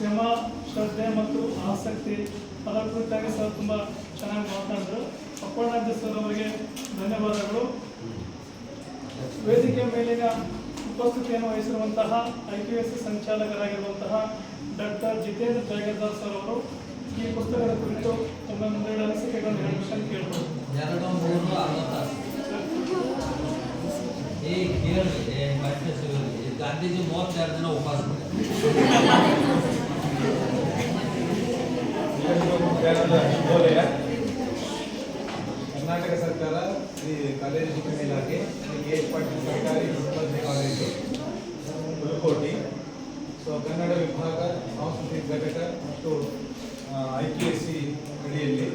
ಶ್ರಮ, ಶ್ರದ್ಧೆ ಮತ್ತು ಆಸಕ್ತಿ ಅದರ ಕುರಿತಾಗಿ ಸರ್ ತುಂಬ ಚೆನ್ನಾಗಿ ಮಾತಾಡಿದ್ರು. ಅಪ್ಪಣ್ಣಾಜಿ ಸರ್ ಅವರಿಗೆ ಧನ್ಯವಾದಗಳು. ವೇದಿಕೆಯ ಮೇಲಿನ ಉಪಸ್ಥಿತಿಯನ್ನು ವಹಿಸಿರುವಂತಹ ಐ ಪಿ ಎಸ್ ಸಂಚಾಲಕರಾಗಿರುವಂತಹ ಡಾಕ್ಟರ್ ಜಿತೇಂದ್ರ ಜಾಗೀರ್ದಾರ್ ಸರ್ ಅವರು ಈ ಪುಸ್ತಕದ ಕುರಿತು ತಮ್ಮ ಒಂದೆರಡು ಅನಿಸಿಕೆಗಳನ್ನು ಎರಡು ಏ ಸಿಗೋರಿ ಗಾಂಧೀಜಿ ಮೂವತ್ತೆರಡು ದಿನ ಉಪವಾಸ ವಿಜ್ಞಾನದ ಕರ್ನಾಟಕ ಸರ್ಕಾರ ಶ್ರೀ ಕಾಲೇಜು ಶಿಕ್ಷಣ ಇಲಾಖೆ ಕೆ ಎಚ್ ಪಾಟೀಲ್ ಸರ್ಕಾರಿ ಪ್ರಥಮ ಕಾಲೇಜು ಸೊ ಕನ್ನಡ ವಿಭಾಗ ಸಾಂಸ್ಕೃತಿಕ ಘಟಕ ಮತ್ತು ಐ ಪಿ ಎಸ್ ಸಿ ಅಡಿಯಲ್ಲಿ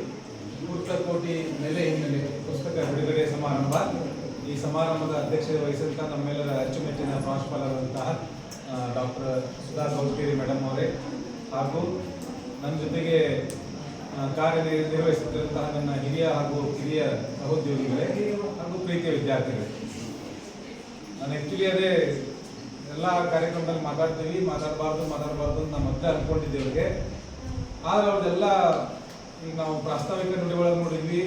ಕೋಟಿ ನೆಲೆ ಹಿನ್ನೆಲೆ ಪುಸ್ತಕ ಬಿಡುಗಡೆ ಸಮಾರಂಭ. ಈ ಸಮಾರಂಭದ ಅಧ್ಯಕ್ಷತೆ ವಹಿಸಿದಂಥ ನಮ್ಮೆಲ್ಲರ ಅಚ್ಚುಮೆಚ್ಚಿನ ಪ್ರಾಂಶುಪಾಲರಾದಂತಹ ಡಾಕ್ಟರ್ ಸುಧಾ ಗೌಸ್ಕೇರಿ ಮೇಡಮ್ ಅವರೇ. ಹಾಗೂ ನನ್ನ ಜೊತೆಗೆ ಕಾರ್ಯನಿರ್ವಹಿಸುತ್ತಿರುವಂತಹ ನನ್ನ ಹಿರಿಯ ಹಾಗೂ ಕಿರಿಯ ಸಹೋದ್ಯೋಗಿಗಳೇ ಹಾಗೂ ಪ್ರೀತಿಯ ವಿದ್ಯಾರ್ಥಿಗಳೇ. ನಾನು ಆ್ಯಕ್ಚುಲಿ ಅದೇ ಎಲ್ಲ ಕಾರ್ಯಕ್ರಮದಲ್ಲಿ ಮಾತಾಡ್ತೀವಿ, ಮಾತಾಡಬಾರ್ದು ಮಾತಾಡಬಾರ್ದು ಅಂತ ನಾವು ಮೊದಲೇ ಅಂದ್ಕೊಂಡಿದ್ದೇವೆ ಆದ್ರೆ ಅವ್ರದ್ದೆಲ್ಲ ಈಗ ನಾವು ಪ್ರಾಸ್ತಾವಿಕ ನುಡಿಗಳನ್ನು ನೋಡಿದ್ವಿ.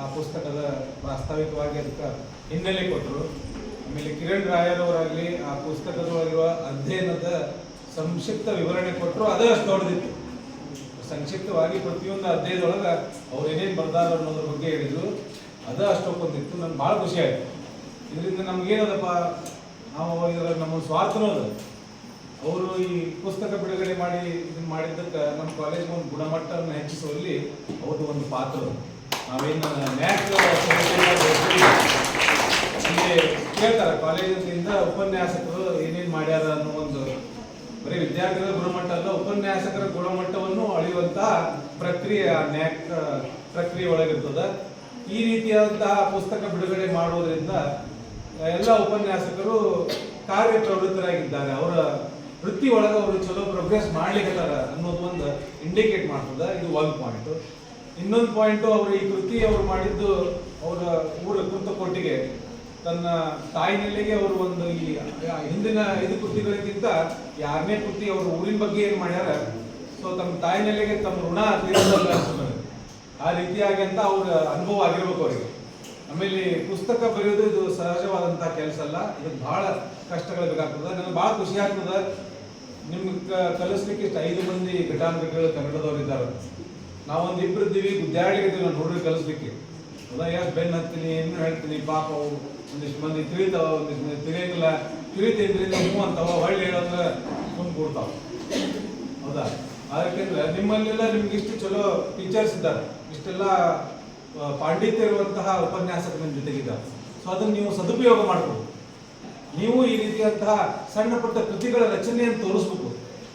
ಆ ಪುಸ್ತಕದ ಪ್ರಾಸ್ತಾವಿಕವಾಗಿ ಅದಕ್ಕೆ ಹಿನ್ನೆಲೆ ಕೊಟ್ಟರು. ಆಮೇಲೆ ಕಿರಣ್ ರಾಯರವರಾಗಲಿ ಆ ಪುಸ್ತಕದೊಳಗಿರುವ ಅಧ್ಯಯನದ ಸಂಕ್ಷಿಪ್ತ ವಿವರಣೆ ಕೊಟ್ಟರು ಅದೇ ಅಷ್ಟು ದೊಡ್ಡದಿತ್ತು. ಸಂಕ್ಷಿಪ್ತವಾಗಿ ಪ್ರತಿಯೊಂದು ಹದಿನೈದೊಳಗೆ ಅವ್ರು ಏನೇನು ಬರ್ದಾರ ಅನ್ನೋದ್ರ ಬಗ್ಗೆ ಹೇಳಿದ್ರು. ಅದ ಅಷ್ಟೊಂದಿತ್ತು ನಂಗೆ ಭಾಳ ಖುಷಿ ಆಯ್ತು. ಇದರಿಂದ ನಮ್ಗೇನದಪ್ಪ ನಾವು ಇದರ ನಮ್ಮ ಸ್ವಾರ್ಥನೂ ಅವರು ಈ ಪುಸ್ತಕ ಬಿಡುಗಡೆ ಮಾಡಿ ಇದನ್ನ ಮಾಡಿದ್ದಕ್ಕೆ ನಮ್ಮ ಕಾಲೇಜ್ ಒಂದು ಗುಣಮಟ್ಟವನ್ನು ಹೆಚ್ಚಿಸುವಲ್ಲಿ ಅವ್ರದ್ದು ಒಂದು ಪಾತ್ರ. ನಾವೇನು ನ್ಯಾಕ್ ಕೇಳ್ತಾರೆ. ಕಾಲೇಜಿನಿಂದ ಉಪನ್ಯಾಸಕರು ಏನೇನು ಮಾಡ್ಯಾರ ಅನ್ನೋ ಒಂದು ಬರೀ ವಿದ್ಯಾರ್ಥಿಗಳ ಗುಣಮಟ್ಟ ಅಲ್ಲ, ಉಪನ್ಯಾಸಕರ ಗುಣಮಟ್ಟವನ್ನು ಅಳೆಯುವಂತಹ ಪ್ರಕ್ರಿಯೆ, ನ್ಯಾಕ್ ಪ್ರಕ್ರಿಯೆ ಒಳಗಿರ್ತದ. ಈ ರೀತಿಯಾದಂತಹ ಪುಸ್ತಕ ಬಿಡುಗಡೆ ಮಾಡುವುದರಿಂದ, ಎಲ್ಲ ಉಪನ್ಯಾಸಕರು ಕಾರ್ಯ ಪ್ರವೃತ್ತರಾಗಿದ್ದಾರೆ ಅವರ ವೃತ್ತಿ ಒಳಗೆ ಅವರು ಚಲೋ ಪ್ರೋಗ್ರೆಸ್ ಮಾಡ್ಲಿಕ್ಕತ್ತಾರ ಅನ್ನೋದು ಒಂದು ಇಂಡಿಕೇಟ್ ಮಾಡ್ತದೆ. ಇದು ಒಂದು ಪಾಯಿಂಟ್ ಇನ್ನೊಂದು ಪಾಯಿಂಟು ಅವರು ಈ ಕೃತಿ ಅವರು ಮಾಡಿದ್ದು ಅವರ ಊರ ಕುರ್ತಕೋಟಿಗೆ ತನ್ನ ತಾಯಿನೆಲೆಗೆ ಅವರು ಒಂದು ಈ ಹಿಂದಿನ ಐದು ಕೃತಿಗಳಿಗಿಂತ ಯಾರನೇ ಕೃತಿ ಅವರು ಊರಿನ ಬಗ್ಗೆ ಏನು ಮಾಡ್ಯಾರ, ಸೊ ತಮ್ಮ ತಾಯಿನೆಲೆಗೆ ತಮ್ಮ ಋಣ ತೀರಿಸಲ್ಲ. ಆ ರೀತಿಯಾಗಿ ಅಂತ ಅವ್ರ ಅನುಭವ ಆಗಿರ್ಬೇಕು ಅವರಿಗೆ. ಆಮೇಲೆ ಪುಸ್ತಕ ಬರೆಯೋದು ಇದು ಸಹಜವಾದಂತಹ ಕೆಲಸ ಅಲ್ಲ, ಇದು ಬಹಳ ಕಷ್ಟಗಳು ಬೇಕಾಗ್ತದೆ. ನನಗೆ ಬಹಳ ಖುಷಿ ಆಗ್ತದೆ. ನಿಮ್ಗೆ ಕಲಿಸ್ಲಿಕ್ಕೆ ಇಷ್ಟ ಐದು ಮಂದಿ ಘಟಾನುಘಟಿಗಳು ಕನ್ನಡದವ್ರು ಇದ್ದಾರೆ. ನಾವೊಂದು ಇಬ್ರು ಇದ್ದೀವಿ ಗುದ್ದಾಡಿಗಿದ್ದೀವಿ ನಾನು ಹುಡುಗರು ಕಲಿಸ್ಲಿಕ್ಕೆ. ಅದ ಯಾಕೆ ಬೆನ್ನು ಹತ್ತೀನಿ ಏನು ಹೇಳ್ತೀನಿ ಪಾಪ ಒಂದಿಷ್ಟು ಮಂದಿ ತಿಳಿತಾವ, ಒಂದಿಷ್ಟು ಮಂದಿ ತಿಳಿಯಂಗಿಲ್ಲ. ತಿಳಿತಿದ್ರಿಂದ ಹ್ಞೂ ಅಂತಾವ, ಹೊಳ್ಳಿ ಹೇಳಂದ್ರೆ ಮುಂದೆ ಕೊಡ್ತಾವ. ಹೌದಾ? ಅದಕ್ಕೆಂದ್ರೆ ನಿಮ್ಮಲ್ಲೆಲ್ಲ ನಿಮ್ಗೆ ಇಷ್ಟು ಚಲೋ ಟೀಚರ್ಸ್ ಇದ್ದಾರೆ. ಇಷ್ಟೆಲ್ಲ ಪಾಂಡಿತ್ಯ ಇರುವಂತಹ ಉಪನ್ಯಾಸಕ ನಿಮ್ಮ ಜೊತೆಗಿದ್ದಾರೆ. ಸೊ ಅದನ್ನು ನೀವು ಸದುಪಯೋಗ ಮಾಡ್ಬೋದು. ನೀವು ಈ ರೀತಿಯಂತಹ ಸಣ್ಣ ಪುಟ್ಟ ಕೃತಿಗಳ ರಚನೆಯನ್ನು ತೋರಿಸ್ಬೇಕು.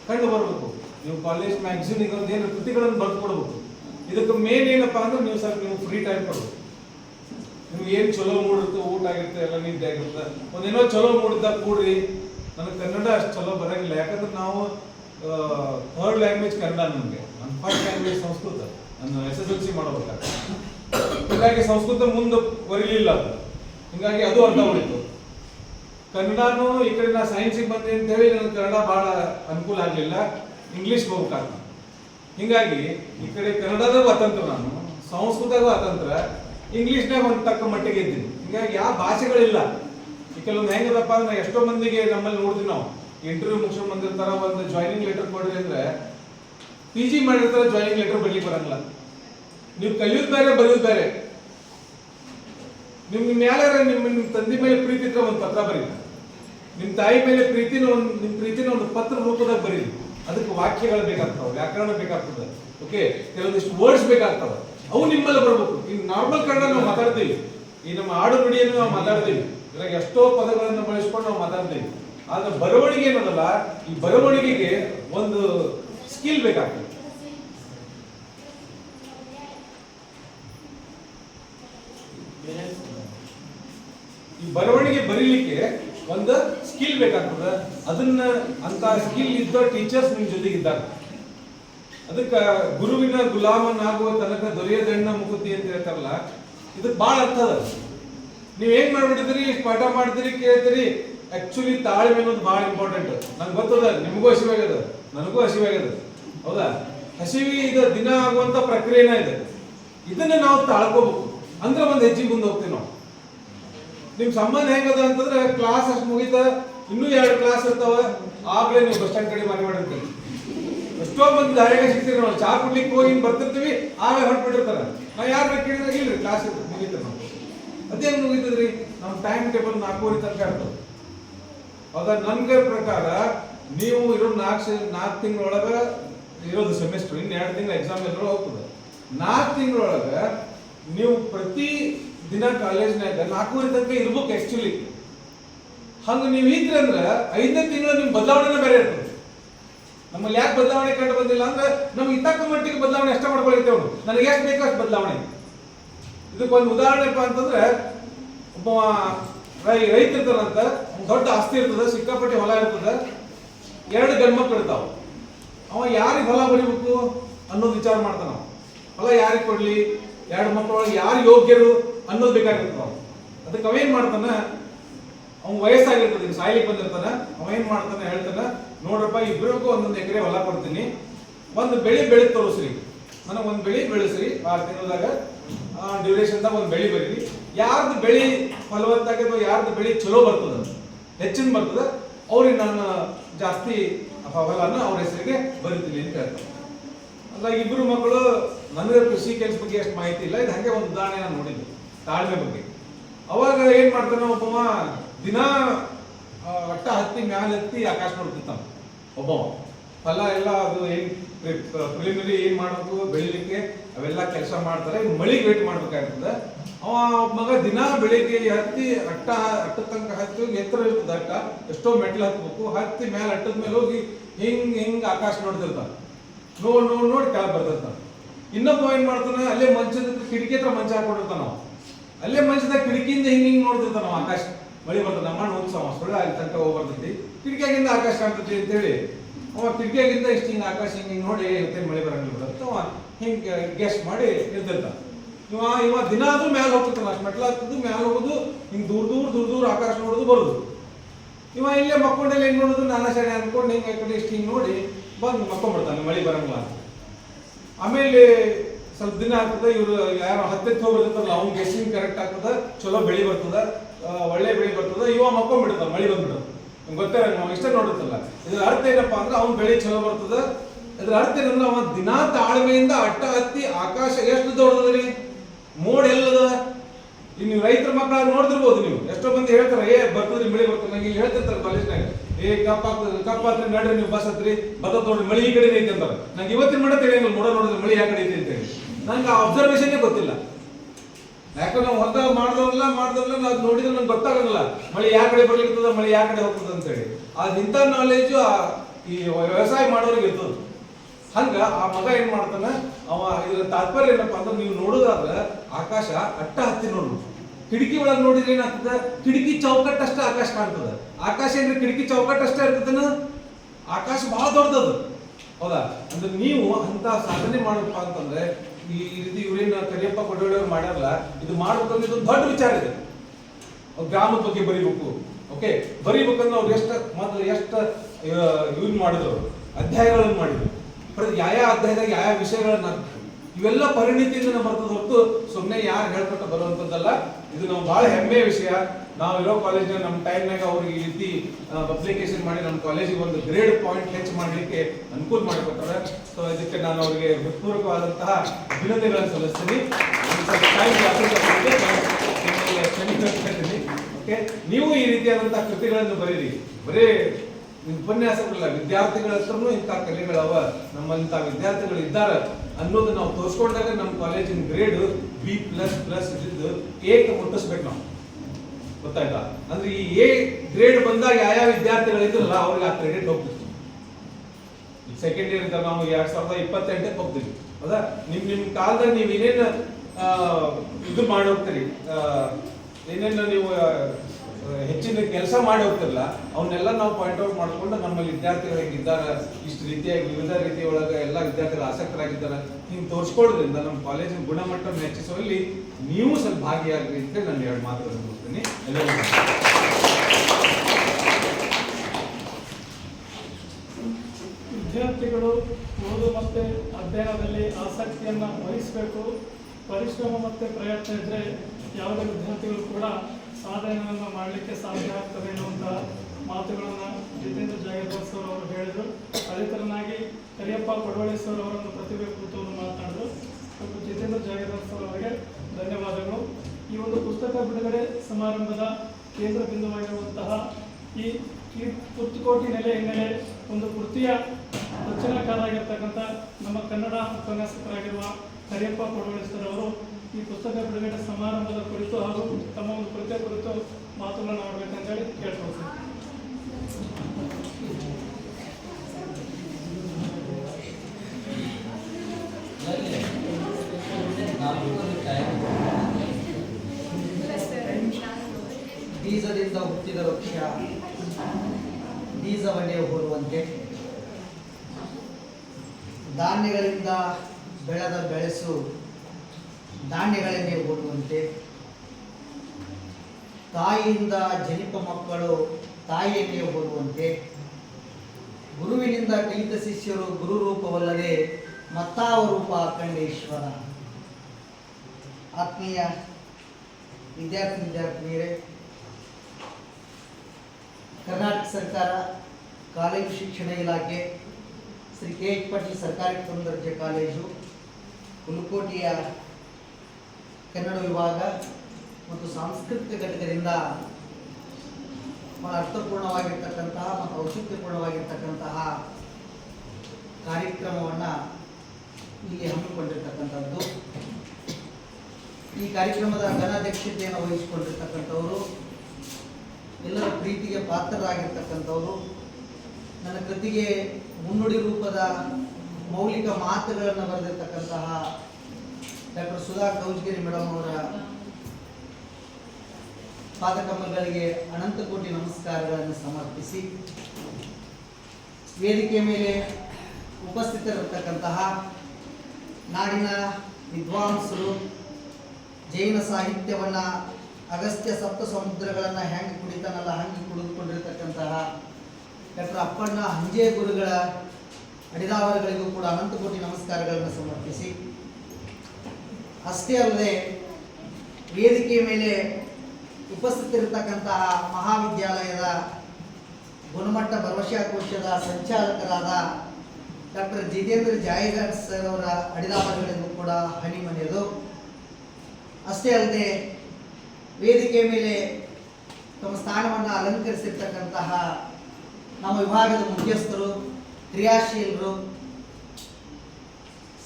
ಕಂಡು ಬರಬೇಕು. ನೀವು ಕಾಲೇಜ್ ಮ್ಯಾಗ್ಝಿನ್ ಏನು ಕೃತಿಗಳನ್ನು ಬರೆದು ಕೊಡಬೇಕು. ಇದಕ್ಕೆ ಮೇನ್ ಏನಪ್ಪಾ ಅಂದ್ರೆ ನೀವು ಸರ್, ನೀವು ಫ್ರೀ ಟೈಮ್ ಕೊಡ್ಬೇಕು. ನಿಮ್ಗೆ ಏನ್ ಚಲೋ ಮೂಡಿರ್ತೋ ಊಟ ಆಗಿರುತ್ತೆ, ಎಲ್ಲ ನಿದ್ದೆ ಆಗಿರುತ್ತೆ. ಒಂದೇನೋ ಚಲೋ ಮೂಡಿದ್ದ ಕೂಡ್ರಿ, ನನಗೆ ಕನ್ನಡ ಅಷ್ಟು ಚಲೋ ಬರಂಗಿಲ್ಲ. ಯಾಕಂದ್ರೆ ನಾವು ಥರ್ಡ್ ಲ್ಯಾಂಗ್ವೇಜ್ ಕನ್ನಡ ನಮಗೆ. ನನ್ನ ಫಸ್ಟ್ ಲ್ಯಾಂಗ್ವೇಜ್ ಸಂಸ್ಕೃತ. ನಾನು ಎಸ್ ಎಸ್ ಎಲ್ ಸಿ ಮಾಡಬೇಕಾದ್ರೆ ಹೀಗಾಗಿ ಸಂಸ್ಕೃತ ಮುಂದೆ ಬರೀಲಿಲ್ಲ ಅದು. ಹಿಂಗಾಗಿ ಅದು ಅರ್ಥ ಉಳಿತು ಕನ್ನಡನೂ ಈ ಕಡೆ ನಾ ಸೈನ್ಸಿಗೆ ಬಂದೆ ಅಂತ ಹೇಳಿ ನನಗೆ ಕನ್ನಡ ಬಹಳ ಅನುಕೂಲ ಆಗಲಿಲ್ಲ. ಇಂಗ್ಲಿಷ್ ಹೋಗ್ಬೇಕಾಗ್ತದೆ ಹಿಂಗಾಗಿ ಈ ಕಡೆ ಕನ್ನಡದಾಗೂ ಅತಂತ್ರ ನಾನು ಸಂಸ್ಕೃತದಾಗೂ ಅತಂತ್ರ ಇಂಗ್ಲಿಷ್ನಾಗ ಒಂದು ತಕ್ಕ ಮಟ್ಟಿಗೆ ಇದ್ದೀನಿ ಹಿಂಗಾಗಿ ಯಾವ ಭಾಷೆಗಳಿಲ್ಲ. ಈ ಕೆಲವೊಂದು ಹೆಂಗದಪ್ಪ ಅಂದ್ರೆ ಎಷ್ಟೋ ಮಂದಿಗೆ ನಮ್ಮಲ್ಲಿ ನೋಡ್ತೀವಿ ನಾವು. ಇಂಟರ್ವ್ಯೂ ಮುಗಿಸ್ಕೊಂಡು ಬಂದಿರ್ತಾರ, ಒಂದು ಜಾಯ್ನಿಂಗ್ ಲೆಟರ್ ಕೊಡ್ರಿ ಅಂದ್ರೆ ಪಿ ಜಿ ಮಾಡಿರ್ತಾರೆ ಜಾಯ್ನಿಂಗ್ ಲೆಟರ್ ಬರ್ಲಿ ಬರಂಗಿಲ್ಲ. ನೀವು ಕಲಿಯೋದು ಬೇರೆ, ಬರೆಯೋದು ಬೇರೆ. ನಿಮ್ ಮ್ಯಾಲ ನಿಮ್ಮ ನಿಮ್ಮ ತಂದೆ ಮೇಲೆ ಪ್ರೀತಿ ಇದ್ರೆ ಒಂದು ಪತ್ರ ಬರೀರಿ. ನಿಮ್ಮ ತಾಯಿ ಮೇಲೆ ಪ್ರೀತಿನ ಒಂದು ನಿಮ್ಮ ಪ್ರೀತಿನ ಒಂದು ಪತ್ರ ರೂಪದಾಗ ಬರೀ ಅದಕ್ಕೆ ವಾಕ್ಯಗಳು ಬೇಕಾಗ್ತವೆ, ವ್ಯಾಕರಣ ಬೇಕಾಗ್ತದೆ. ಓಕೆ ಕೆಲವೊಂದಿಷ್ಟು ವರ್ಡ್ಸ್ ಬೇಕಾಗ್ತಾವ. ಅವು ನಿಮ್ಮಲ್ಲಿ ಬರಬೇಕು. ಈಗ ನಾರ್ಮಲ್ ಕನ್ನಡ ನಾವು ಮಾತಾಡ್ತೀವಿ. ಈ ನಮ್ಮ ಆಡು ನುಡಿಯನ್ನು ನಾವು ಮಾತಾಡ್ತೀವಿ. ಇದ್ರಾಗ ಎಷ್ಟೋ ಪದಗಳನ್ನು ಬಳಸ್ಕೊಂಡು ನಾವು ಮಾತಾಡ್ತೀವಿ. ಆದ್ರೆ ಬರವಣಿಗೆ ಏನದಲ್ಲ, ಈ ಬರವಣಿಗೆಗೆ ಒಂದು ಸ್ಕಿಲ್ ಬೇಕಾಗ್ತದೆ. ಈ ಬರವಣಿಗೆ ಬರೀಲಿಕ್ಕೆ ಒಂದು ಸ್ಕಿಲ್ ಬೇಕಾಗ್ತದೆ. ಅದನ್ನ ಅಂತ ಸ್ಕಿಲ್ ಇದ್ದ ಟೀಚರ್ಸ್ ನಿಮ್ ಜೊತೆಗಿದ್ದಾರೆ. ಅದಕ್ಕ ಗುರುವಿನ ಗುಲಾಮನಾಗುವ ತನಕ ದೊರೆಯದಣ್ಣ ಮುಕುತಿ ಅಂತ ಹೇಳ್ತಾರಲ್ಲ ಇದಕ್ಕೆ ಬಹಳ ಅರ್ಥ ಅದ. ನೀವ್ ಏನ್ ಮಾಡ್ಬಿಟ್ಟಿದ್ರಿ ಪಾಠ ಮಾಡ್ತೀರಿ, ಕೇಳ್ತೀರಿ ಆಕ್ಚುಲಿ ತಾಳ್ಮೆ ಅನ್ನೋದು ಬಹಳ ಇಂಪಾರ್ಟೆಂಟ್ ನಂಗೆ ಗೊತ್ತದ, ನಿಮಗೂ ಹಸಿವಾಗ್ಯದ ನನಗೂ ಹಸಿವಾಗ್ಯದ ಹೌದಾ? ಹಸಿವಿ ಇದು ದಿನ ಆಗುವಂತ ಪ್ರಕ್ರಿಯೆನ ಇದೆ. ಇದನ್ನ ನಾವು ತಾಳ್ಕೋಬೇಕು. ಅಂದ್ರೆ ಒಂದು ಹೆಜ್ಜೆ ಮುಂದೆ ಹೋಗ್ತೀವಿ ನಾವು. ನಿಮ್ ಸಂಬಂಧ ಹೆಂಗದ ಅಂತಂದ್ರೆ ಕ್ಲಾಸ್ ಅಷ್ಟು ಮುಗಿತ, ಇನ್ನೂ ಎರಡು ಕ್ಲಾಸ್ ಇರ್ತಾವ, ಆಗ್ಲೇ ನೀವು ಬಸ್ ಸ್ಟ್ಯಾಂಡ್ ಕಡೆ ಮನೆ ಮಾಡಿರ್ತೀರಿ ಎಷ್ಟೋ ಮಂದಿ ದಾರಿಯಾಗ ಸಿಗ್ತೀವಿ ನಾವು ಚಾ ಕುಡ್ಲಿಕ್ಕೆ ಹೋಗಿ ಬರ್ತಿರ್ತೀವಿ, ಆಗ ಹೊರಟ್ಬಿಟ್ಟಿರ್ತಾರೆ. ನಾವು ಯಾರು ಕೇಳಿದ್ರೆ ಇಲ್ರಿ ಕ್ಲಾಸ್ ಇರ್ತದೆ ಮುಗಿತೀರಿ ನಾವು ಅದೇನು ಮುಗಿತದ್ರಿ? ನಮ್ಮ ಟೈಮ್ ಟೇಬಲ್ ನಾಲ್ಕೂವರೆ ತನಕ ಇರ್ತದೆ. ಹೌದಾ? ನನ್ಗೆ ಪ್ರಕಾರ ನೀವು ಇರೋ ನಾಲ್ಕು ನಾಲ್ಕು ತಿಂಗಳೊಳಗೆ ಇರೋದು ಸೆಮಿಸ್ಟರ್ ಇನ್ನು ಎರಡು ತಿಂಗಳ ಎಕ್ಸಾಮ್ ಎಲ್ಲರೂ ಹೋಗ್ತದೆ. ನಾಲ್ಕು ತಿಂಗಳೊಳಗೆ ನೀವು ಪ್ರತಿ ದಿನ ಕಾಲೇಜ್ನಾಗ ನಾಲ್ಕೂವರೆ ತನಕ ಇರ್ಬೇಕು ಆ್ಯಕ್ಚುಲಿ ಹಂಗೆ ನೀವು ಇದ್ರಿ ಅಂದ್ರೆ ಐದನೇ ತಿಂಗಳು ನಿಮ್ಮ ಬದಲಾವಣೆನೇ ಬೇರೆ ಇರ್ತದೆ. ನಮ್ಮಲ್ಲಿ ಯಾಕೆ ಬದಲಾವಣೆ ಕಂಡು ಬಂದಿಲ್ಲ ಅಂದ್ರೆ ನಮ್ಗೆ ಇತ್ತಕ್ಕ ಮಟ್ಟಿಗೆ ಬದಲಾವಣೆ ಅಷ್ಟ ಮಾಡ್ಕೊಳಿರ್ತೇವೆ ಅವರು. ನನಗೆ ಎಷ್ಟು ಬೇಕು ಅಷ್ಟು ಬದಲಾವಣೆ? ಇದಕ್ಕೊಂದು ಉದಾಹರಣೆಪ್ಪ ಅಂತಂದ್ರೆ, ಒಬ್ಬ ರೈತ ಇರ್ತಾರಂತ ದೊಡ್ಡ ಆಸ್ತಿ ಇರ್ತದೆ, ಸಿಕ್ಕಾಪಟ್ಟೆ ಹೊಲ ಇರ್ತದೆ, ಎರಡು ಗಂಡ್ಮಕ್ಳು ಇರ್ತಾವ. ಅವ ಯಾರಿಗೆ ಹೊಲ ಬರಿಬೇಕು ಅನ್ನೋದು ವಿಚಾರ ಮಾಡ್ತಾನ. ಹೊಲ ಯಾರಿಗೆ ಕೊಡ್ಲಿ, ಎರಡು ಮಕ್ಕಳೊಳಗೆ ಯಾರು ಯೋಗ್ಯರು ಅನ್ನೋದು ಬೇಕಾಗಿರ್ತಾವ ಅದಕ್ಕೆ ಅವೇನ್ ಮಾಡ್ತಾನ ಅವ್ನು ವಯಸ್ಸಾಗಿರ್ತದೆ ಸಾಯ್ಲಿಕ್ಕೆ ಬಂದಿರ್ತಾನೆ, ಅವ ಏನ್ ಮಾಡ್ತಾನೆ ಹೇಳ್ತಾನ ನೋಡ್ರಪ್ಪ ಇಬ್ಬರಿಗೂ ಒಂದೊಂದು ಎಕರೆ ಹೊಲ ಕೊಡ್ತೀನಿ. ಒಂದು ಬೆಳೆ ಬೆಳೆ ತೋರಿಸ್ರಿ. ನನಗೆ ಒಂದು ಬೆಳೆ ಬೆಳೆಸ್ರಿ. ಆರು ತಿಂಗಳದಾಗ ಡ್ಯೂರೇಷನ್ದಾಗ ಒಂದು ಬೆಳೆ ಬರೀರಿ. ಯಾರ್ದು ಬೆಳೆ ಫಲವತ್ತಾಗಿ ಅಥವಾ ಯಾರ್ದು ಬೆಳೆ ಚಲೋ ಬರ್ತದ ಹೆಚ್ಚಿನ ಬರ್ತದ, ಅವ್ರಿಗೆ ನಾನು ಜಾಸ್ತಿ ಹೊಲನ ಅವ್ರ ಹೆಸರಿಗೆ ಬರಿತೀನಿ ಅಂತ ಹೇಳ್ತಾರೆ ಅಲ್ಲ ಇಬ್ಬರು ಮಕ್ಕಳು ನನಗೆ ಕೃಷಿ ಕೆಲಸ ಬಗ್ಗೆ ಅಷ್ಟು ಮಾಹಿತಿ ಇಲ್ಲ. ಇದು ಹಂಗೆ ಒಂದು ಉದಾಹರಣೆ ನಾನು ನೋಡಿದ್ದೆ, ತಾಳ್ಮೆ ಬಗ್ಗೆ. ಅವಾಗ ಏನು ಮಾಡ್ತಾನ ಒಬ್ಬವ ದಿನ ಒಟ್ಟ ಹತ್ತಿ ಮ್ಯಾಲೆ ಹತ್ತಿ ಆಕಾಶ ನೋಡ್ತಿರ್ತಾನ. ಒಬ್ಬವ ಫಲ ಎಲ್ಲ ಅದು ಏನು ಪ್ರಿಲಿಮಿನರಿ ಏನು ಮಾಡಬೇಕು, ಬೆಳಿಲಿಕ್ಕೆ ಅವೆಲ್ಲ ಕೆಲಸ ಮಾಡ್ತಾರೆ ಮಳಿಗೆ ವೇಟ್ ಮಾಡ್ಬೇಕಾಗ್ತದೆ. ಅವ ಮಗ ದಿನ ಬೆಳಿಗ್ಗೆ ಹತ್ತಿ ಅಟ್ಟ ಅಟ್ಟ ತನಕ ಹತ್ತಿ ಎತ್ತರ ಇರ್ತದೆ ಅಟ್ಟ. ಎಷ್ಟೋ ಮೆಟ್ಲು ಹತ್ಬೇಕು, ಹತ್ತಿ ಮೇಲೆ ಅಟ್ಟದ ಮೇಲೆ ಹೋಗಿ ಹಿಂಗ್ ಹಿಂಗ್ ಆಕಾಶ ನೋಡ್ತಿರ್ತಾನೆ ನೋಡ್ ನೋಡ್, ನೋಡಿ ಕೆಳಗೆ ಬರ್ತಿರ್ತಾನೆ ಇನ್ನೊಬ್ಬ ಏನ್ ಮಾಡ್ತಾನೆ, ಅಲ್ಲೇ ಮಂಚದ ಕಿಟಕಿ ಹತ್ರ ಮಂಚ ಹಾಕೊಂಡಿರ್ತಾನ ಅಲ್ಲೇ ಮಂಚದ ಕಿಟಕಿಯಿಂದ ಹಿಂಗ್ ಹಿಂಗ್ ನೋಡ್ತಿರ್ತಾನ ಆಕಾಶ. ಮಳಿ ಬರ್ತದೆ ನಮ್ಮ ಉತ್ಸವ ಸುಳ್ಳ ಅಲ್ಲಿ ತನಕ ಹೋಗಿ ಬರ್ತೈತಿ ಕಿಟಕಿಯಾಗಿಂದ ಆಕಾಶ ಕಾಣ್ತೈತಿ ಅಂತೇಳಿ, ಅವ ಕಿಟಕಿಯಾಗಿಂದ ಇಷ್ಟು ಹಿಂಗೆ ಆಕಾಶ ಹಿಂಗೆ ಹಿಂಗೆ ನೋಡಿ ಹೇಳ್ತೇನೆ ಮಳೆ ಬರಂಗಿಲ್ಲ ಅಂತ ಅವ ಹಿಂಗೆ ಗೆಸ್ಟ್ ಮಾಡಿ ಇರ್ತಿರ್ತಾನ ಇವ ಇವ ದಿನ ಆದ್ರೂ ಮ್ಯಾಲ ಹೋಗ್ತಿರ್ತಾನ ಅಷ್ಟು ಮೆಟ್ಲ ಹತ್ತದು ಮ್ಯಾಲ ಹೋಗುದು, ಹಿಂಗೆ ದೂರ ದೂರ ದೂರ ದೂರ ಆಕಾಶ ನೋಡುದು ಬರುದು. ಇವ ಇಲ್ಲೇ ಮಕ್ಕೊಂಡಲ್ಲಿ ಏನ್ ನೋಡೋದು, ನಾನಾ ಸರಿ ಅನ್ಕೊಂಡು ಹಿಂಗೆ ಕಡೆ ಇಷ್ಟು ಹಿಂಗೆ ನೋಡಿ ಬಂದು ಮಕ್ಕೊಂಡ್ಬಿಡ್ತಾನೆ, ಮಳೆ ಬರಂಗಿಲ್ಲ ಅಂತ. ಆಮೇಲೆ ಸ್ವಲ್ಪ ದಿನ ಆಗ್ತದೆ, ಇವರು ಯಾರು ಹತ್ತೆತ್ತು ಹೋಗಿರ್ತಾರಲ್ಲ ಅವ್ನ ಗೆಸ್ಸಿಂಗ್ ಕರೆಕ್ಟ್ ಆಗ್ತದ, ಚಲೋ ಬೆಳಿ ಬರ್ತದೆ ಒಳ್ಳೆ ಬೆಳಿ ಬರ್ತದೆ, ಇವ ಮಕ್ಕೊಂಡ್ಬಿಡ್ತಾನ, ಮಳೆ ಬಂದ್ಬಿಡೋದು ಗೊತ್ತಿರ ನಾವು ಇಷ್ಟ ನೋಡುತ್ತಲ್ಲ. ಇದ್ರ ಅರ್ಥ ಏನಪ್ಪಾ ಅಂದ್ರೆ ಅವ್ನ ಬೆಳೆ ಚಲೋ ಬರ್ತದ. ಇದ್ರ ಅರ್ಥ ಏನಂದ್ರೆ ಅವ ದಿನಾ ತಾಳ್ಮೆಯಿಂದ ಅಟ್ಟ ಹತ್ತಿ ಆಕಾಶ ಎಷ್ಟು ದೊಡ್ಡದ್ರಿ? ಮೋಡ್ ಎಲ್ಲದ? ಇನ್ನು ನೀವು ರೈತರ ಮಕ್ಕಳ ನೋಡ್ತಿರ್ಬೋದು ನೀವು. ಎಷ್ಟೋ ಮಂದಿ ಹೇಳ್ತಾರೆ, ಏ, ಬರ್ತದ್ರಿ, ಮಳೆ ಬರ್ತದೆ. ನಂಗೆ ಹೇಳ್ತಿರ್ತಾರೆ ಕಾಲೇಜ್ನಾಗ ಏ, ಕಪ್ಪ ಕಪ್ಪ ಹತ್ರಿ ನಡ್ರಿ, ನೀವು ಬಸ್ ಹತ್ರಿ. ಬದ ನೋಡ್ರಿ ಮಳಿ ಈ ಕಡೆ ಐತೆ ಅಂತಾರೆ. ನಂಗೆ ಇವತ್ತಿನ ಮಡ ತಿಳಿಯಂಗಿಲ್ಲ, ನೋಡ, ನೋಡಿದ್ರೆ ಮಳಿ ಯಾಕಡೆ ಕಡೆ ಐತಿ ಅಂತ ನಂಗೆ ಅಬ್ಸರ್ವೇಷನ್ನೇ ಗೊತ್ತಿಲ್ಲ. ಯಾಕಂದ್ರೆ ನಾವು ಹೊಲ ಮಾಡ್ದವ್ರಲ್ಲ ಮಾಡ್ದವ್ರಲ್ಲ ನಾವು ನೋಡಿದ್ರೆ ನಮ್ಗೆ ಗೊತ್ತಾಗಲ್ಲ. ಮಳೆ ಯಾವ ಕಡೆ ಬರ್ಲಿರ್ತದ ಮಳೆ ಯಾವ ಕಡೆ ಹೋಗ್ತದ ಅಂತ ಹೇಳಿ ಅದ್ ಇಂಥ ನಾಲೆಜು ಈ ವ್ಯವಸಾಯ ಮಾಡೋರಿಗೆ ಇರ್ತದ. ಹಂಗ ಆ ಮಗ ಏನ್ ಮಾಡ್ತಾನೆ? ಅವ ಇದರ ತಾತ್ಪರ್ಯ ಏನಪ್ಪಾ ಅಂದ್ರೆ ನೀವು ನೋಡೋದಾದ್ರೆ ಆಕಾಶ ಅಟ್ಟ ಹತ್ತಿ ನೋಡ್ಬೇಕು ಕಿಟಕಿ ಒಳಗೆ ನೋಡಿದ್ರೆ ಏನಾಗ್ತದೆ? ಕಿಟಕಿ ಚೌಕಟ್ಟಷ್ಟ ಆಕಾಶ ಕಾಣ್ತದ. ಆಕಾಶ ಅಂದ್ರೆ ಕಿಟಕಿ ಚೌಕಟ್ಟಷ್ಟ ಇರ್ತದನ? ಆಕಾಶ ಬಹಳ ದೊಡ್ಡದದು ಹೌದಾ? ಅಂದ್ರೆ ನೀವು ಅಂತ ಸಾಧನೆ ಮಾಡಪ್ಪ ಅಂತಂದ್ರೆ ಈ ರೀತಿ ಇವರೇನು ಕರಿಯಪ್ಪ ಕೊಡೋಳವ್ರು ಮಾಡ್ಯಾರಲ್ಲ ಇದು ಮಾಡ್ಬೇಕಂದ್ರೆ ಇದೊಂದು ದೊಡ್ಡ ವಿಚಾರ ಇದೆ. ಗ್ರಾಮದ ಬಗ್ಗೆ ಬರಿಬೇಕು. ಓಕೆ ಬರೀಬೇಕಂದ್ರೆ ಅವ್ರು ಎಷ್ಟು ಮೊದಲು ಎಷ್ಟು ಯೂಸ್ ಮಾಡಿದ್ರು? ಅಧ್ಯಾಯಗಳನ್ನು ಮಾಡಿದ್ರು. ಯಾವ ಅಧ್ಯಾಯದಾಗ ಯಾವ ವಿಷಯಗಳನ್ನ. ಇವೆಲ್ಲ ಪರಿಣಿತಿಯಿಂದ ಬರ್ತದ ಹೊರತು ಸುಮ್ಮನೆ ಯಾರು ಹೇಳ್ಕೊಟ್ಟು ಬರುವಂತದ್ದಲ್ಲ, ಇದು ನಾವು ಬಹಳ ಹೆಮ್ಮೆಯ ವಿಷಯ. ನಾವು ಇರೋ ಕಾಲೇಜ್ ನಮ್ಮ ಟೈಮ್ನಾಗ ಅವ್ರಿಗೆ ಈ ರೀತಿ ಅಪ್ಲಿಕೇಶನ್ ಮಾಡಿ ನಮ್ಮ ಕಾಲೇಜಿಗೆ ಒಂದು ಗ್ರೇಡ್ ಪಾಯಿಂಟ್ ಹೆಚ್ಚು ಮಾಡಲಿಕ್ಕೆ ಅನುಕೂಲ ಮಾಡಿಕೊಟ್ಟಾರೆ. ಸೊ ಇದಕ್ಕೆ ನಾನು ಅವರಿಗೆ ಹೃತ್ಪೂರ್ವಕವಾದಂತಹ ಅಭಿನಂದನೆಗಳನ್ನು ಸಲ್ಲಿಸ್ತೀನಿ. ಓಕೆ ನೀವು ಈ ರೀತಿಯಾದಂತಹ ಕೃತಿಗಳನ್ನು ಬರೀರಿ. ಬರೀ ಉಪನ್ಯಾಸಗಳಲ್ಲ, ವಿದ್ಯಾರ್ಥಿಗಳ ಹತ್ರನೂ ಇಂಥ ಕಲೆಗಳವ ನಮ್ಮಂತ ವಿದ್ಯಾರ್ಥಿಗಳು ಇದ್ದಾರೆ ಅನ್ನೋದು ನಾವು ತೋರಿಸ್ಕೊಂಡಾಗ ನಮ್ಮ ಕಾಲೇಜಿನ ಗ್ರೇಡ್ ಬಿ ಪ್ಲಸ್ ಪ್ಲಸ್ ಇದ್ದು ಏಕ ಮುಟ್ಟಿಸ್ಬೇಕು ನಾವು. ಗೊತ್ತಾಯ್ತಾ? ಅಂದ್ರೆ ಈ ಎ ಗ್ರೇಡ್ ಬಂದಾಗ ಯಾವ ಯಾವ ವಿದ್ಯಾರ್ಥಿಗಳು ಇದ್ರಲ್ಲ ಅವ್ರಿಗೆ ಆ ಕ್ರೆಡಿಟ್ ಹೋಗ್ತಿತ್ತು ಸೆಕೆಂಡ್ ಇಯರ್ ಇದ್ದಾಗ ನಾವು ಎರಡ್ ಸಾವಿರದ ಇಪ್ಪತ್ತೆಂಟಕ್ಕೆ ಹೋಗ್ತೀವಿ. ಹೌದಾ? ನಿಮ್ ನಿಮ್ ಕಾಲದಲ್ಲಿ ನೀವು ಏನೇನು ಇದು ಮಾಡಿ ಹೋಗ್ತೀರಿ? ಏನೇನು ನೀವು ಹೆಚ್ಚಿನ ಕೆಲಸ ಮಾಡಿ ಹೋಗ್ತಿರಲ್ಲ ಅವನ್ನೆಲ್ಲ ನಾವು ಪಾಯಿಂಟ್ ಔಟ್ ಮಾಡ್ಕೊಂಡು ನಮ್ಮಲ್ಲಿ ವಿದ್ಯಾರ್ಥಿಗಳು ಹೇಗಿದ್ದಾರೆ, ಇಷ್ಟು ರೀತಿಯಾಗಿ ವಿವಿಧ ರೀತಿಯೊಳಗೆ ಎಲ್ಲ ವಿದ್ಯಾರ್ಥಿಗಳು ಆಸಕ್ತರಾಗಿದ್ದಾರೆ, ಹಿಂಗೆ ತೋರಿಸ್ಕೊಳ್ಳೋದ್ರಿಂದ ನಮ್ಮ ಕಾಲೇಜಿನ ಗುಣಮಟ್ಟ ಹೆಚ್ಚಿಸುವಲ್ಲಿ ನೀವು ಸ್ವಲ್ಪ ಭಾಗಿಯಾಗ್ರಿ ಅಂತ ನಾನು ಎರಡು ಮಾತುಗಳನ್ನು ನೋಡ್ತೀನಿ ವಿದ್ಯಾರ್ಥಿಗಳು ಓದು ಮತ್ತು ಅಧ್ಯಯನದಲ್ಲಿ ಆಸಕ್ತಿಯನ್ನು ವಹಿಸಬೇಕು, ಪರಿಶ್ರಮ ಮತ್ತು ಪ್ರಯತ್ನ ಇದ್ದರೆ ಯಾವುದೇ ವಿದ್ಯಾರ್ಥಿಗಳು ಕೂಡ ಸಾಧನೆಯನ್ನು ಮಾಡಲಿಕ್ಕೆ ಸಾಧ್ಯ ಆಗ್ತದೆ ಅನ್ನುವಂತಹ ಮಾತುಗಳನ್ನು ಜಿತೇಂದ್ರ ಜಾಗೇಶ್ವರ್ ಸರ್ ಅವರು ಹೇಳಿದರು. ಥರನಾಗಿ ಕರಿಯಪ್ಪ ಪಡವಳ್ಳಿ ಸರ್ ಅವರನ್ನು ಪ್ರತಿಭೆ ಕುರಿತು ಮಾತನಾಡಿದರು. ಮತ್ತು ಜಿತೇಂದ್ರ ಜಾಗೇಶ್ವರ್ ಸರ್ ಅವರಿಗೆ ಧನ್ಯವಾದಗಳು. ಈ ಒಂದು ಪುಸ್ತಕ ಬಿಡುಗಡೆ ಸಮಾರಂಭದ ಕೇಂದ್ರ ಬಿಂದುವಾಗಿರುವಂತಹ ಈ ಈ ಪುತ್ತಕೋಟಿ ನೆಲೆ ಹಿನ್ನೆಲೆ ಒಂದು ಕೃತಿಯ ರಚನಾಕಾರರಾಗಿರ್ತಕ್ಕಂಥ ನಮ್ಮ ಕನ್ನಡ ಉಪನ್ಯಾಸಕರಾಗಿರುವ ಕರಿಯಪ್ಪ ಪಡವಳ್ಳಿ ಸರ್ ಅವರು ಈ ಪುಸ್ತಕ ಬಿಡುಗಡೆ ಸಮಾರಂಭದ ಕುರಿತು ಹಾಗೂ ತಮ್ಮ ಒಂದು ಕೃತಿಯ ಕುರಿತು ಮಾತುಗಳನ್ನು ಆಡಬೇಕಂತೇಳಿ ಕೇಳ್ಕೊಳ್ತೀನಿ. ಬೀಜದಿಂದ ಹುಟ್ಟಿದ ವೃಕ್ಷ, ಬೀಜವನ್ನೇ ಹೋಲುವಂತೆ. ಧಾನ್ಯಗಳಿಂದ ಬೆಳೆದ ಬೆಳೆಸು ಧಾನ್ಯಗಳನ್ನೇ ಓಡುವಂತೆ. ತಾಯಿಯಿಂದ ಜನಿಪ ಮಕ್ಕಳು ತಾಯಿಯನ್ನೇ ಹೋಲುವಂತೆ ಗುರುವಿನಿಂದ ಕಲಿತ ಶಿಷ್ಯರು ಗುರು ರೂಪವಲ್ಲದೆ ಮತ್ತಾವ ರೂಪ ಕಂಡೇಶ್ವರ. ಆತ್ಮೀಯ ವಿದ್ಯಾರ್ಥಿ ವಿದ್ಯಾರ್ಥಿನಿಯರೇ ಕರ್ನಾಟಕ ಸರ್ಕಾರ ಕಾಲೇಜು ಶಿಕ್ಷಣ ಇಲಾಖೆ, ಶ್ರೀ ಕೆ ಎಚ್ ಸರ್ಕಾರಿ ದರ್ಜೆ ಕಾಲೇಜು, ಹುಲಕೋಟೆಯ ಕನ್ನಡ ವಿಭಾಗ ಮತ್ತು ಸಾಂಸ್ಕೃತಿಕ ಘಟಕದಿಂದ ಬಹಳ ಅರ್ಥಪೂರ್ಣವಾಗಿರ್ತಕ್ಕಂತಹ ಮತ್ತು ಔಷಧಿಪೂರ್ಣವಾಗಿರ್ತಕ್ಕಂತಹ ಕಾರ್ಯಕ್ರಮವನ್ನು ಇಲ್ಲಿ ಹಮ್ಮಿಕೊಂಡಿರ್ತಕ್ಕಂಥದ್ದು. ಈ ಕಾರ್ಯಕ್ರಮದ ಘನಾಧ್ಯಕ್ಷತೆಯನ್ನು ವಹಿಸಿಕೊಂಡಿರ್ತಕ್ಕಂಥವರು, ಎಲ್ಲರ ಪ್ರೀತಿಗೆ ಪಾತ್ರರಾಗಿರ್ತಕ್ಕಂಥವರು, ನನ್ನ ಕೃತಿಗೆ ಮುನ್ನುಡಿ ರೂಪದ ಮೌಲಿಕ ಮಾತುಗಳನ್ನು ಬರೆದಿರ್ತಕ್ಕಂತಹ ಡಾಕ್ಟರ್ ಸುಧಾ ಕೌಜ್ಗಿರಿ ಮೇಡಮ್ ಅವರ ಪಾದಕಮಲಗಳಿಗೆ ಅನಂತ ಕೋಟಿ ನಮಸ್ಕಾರಗಳನ್ನು ಸಮರ್ಪಿಸಿ ವೇದಿಕೆ ಮೇಲೆ ಉಪಸ್ಥಿತರಿರ್ತಕ್ಕಂತಹ ನಾಡಿನ ವಿದ್ವಾಂಸರು ಜೈನ ಸಾಹಿತ್ಯವನ್ನು ಅಗಸ್ತ್ಯ ಸಪ್ತ ಸಮುದ್ರಗಳನ್ನು ಹೆಂಗೆ ಕುಡಿತಾನಲ್ಲ, ಹಂಗೆ ಕುಡಿದುಕೊಂಡಿರ್ತಕ್ಕಂತಹ ಡಾಕ್ಟರ್ ಅಪ್ಪಣ್ಣ ಹಂಜೆ ಗುರುಗಳ ಅಡಿದಾವರಗಳಿಗೂ ಕೂಡ ಅನಂತ ಕೋಟಿ ನಮಸ್ಕಾರಗಳನ್ನು ಸಮರ್ಪಿಸಿ ಅಷ್ಟೇ ಅಲ್ಲದೆ ವೇದಿಕೆಯ ಮೇಲೆ ಉಪಸ್ಥಿತರಿರ್ತಕ್ಕಂತಹ ಮಹಾವಿದ್ಯಾಲಯದ ಗುಣಮಟ್ಟ ಭರವಸೆ ಕೋಶದ ಸಂಚಾಲಕರಾದ ಡಾಕ್ಟರ್ ಜಿತೇಂದ್ರ ಜಾಯಿಗಾಡ್ ಸರ್ ಅವರ ಅಡಿದಾಪಗಳಿಗೂ ಕೂಡ ಹನಿ ಮನೆಯದು ಅಷ್ಟೇ ಅಲ್ಲದೆ ವೇದಿಕೆ ಮೇಲೆ ತಮ್ಮ ಸ್ಥಾನವನ್ನು ಅಲಂಕರಿಸಿರ್ತಕ್ಕಂತಹ ನಮ್ಮ ವಿಭಾಗದ ಮುಖ್ಯಸ್ಥರು, ಕ್ರಿಯಾಶೀಲರು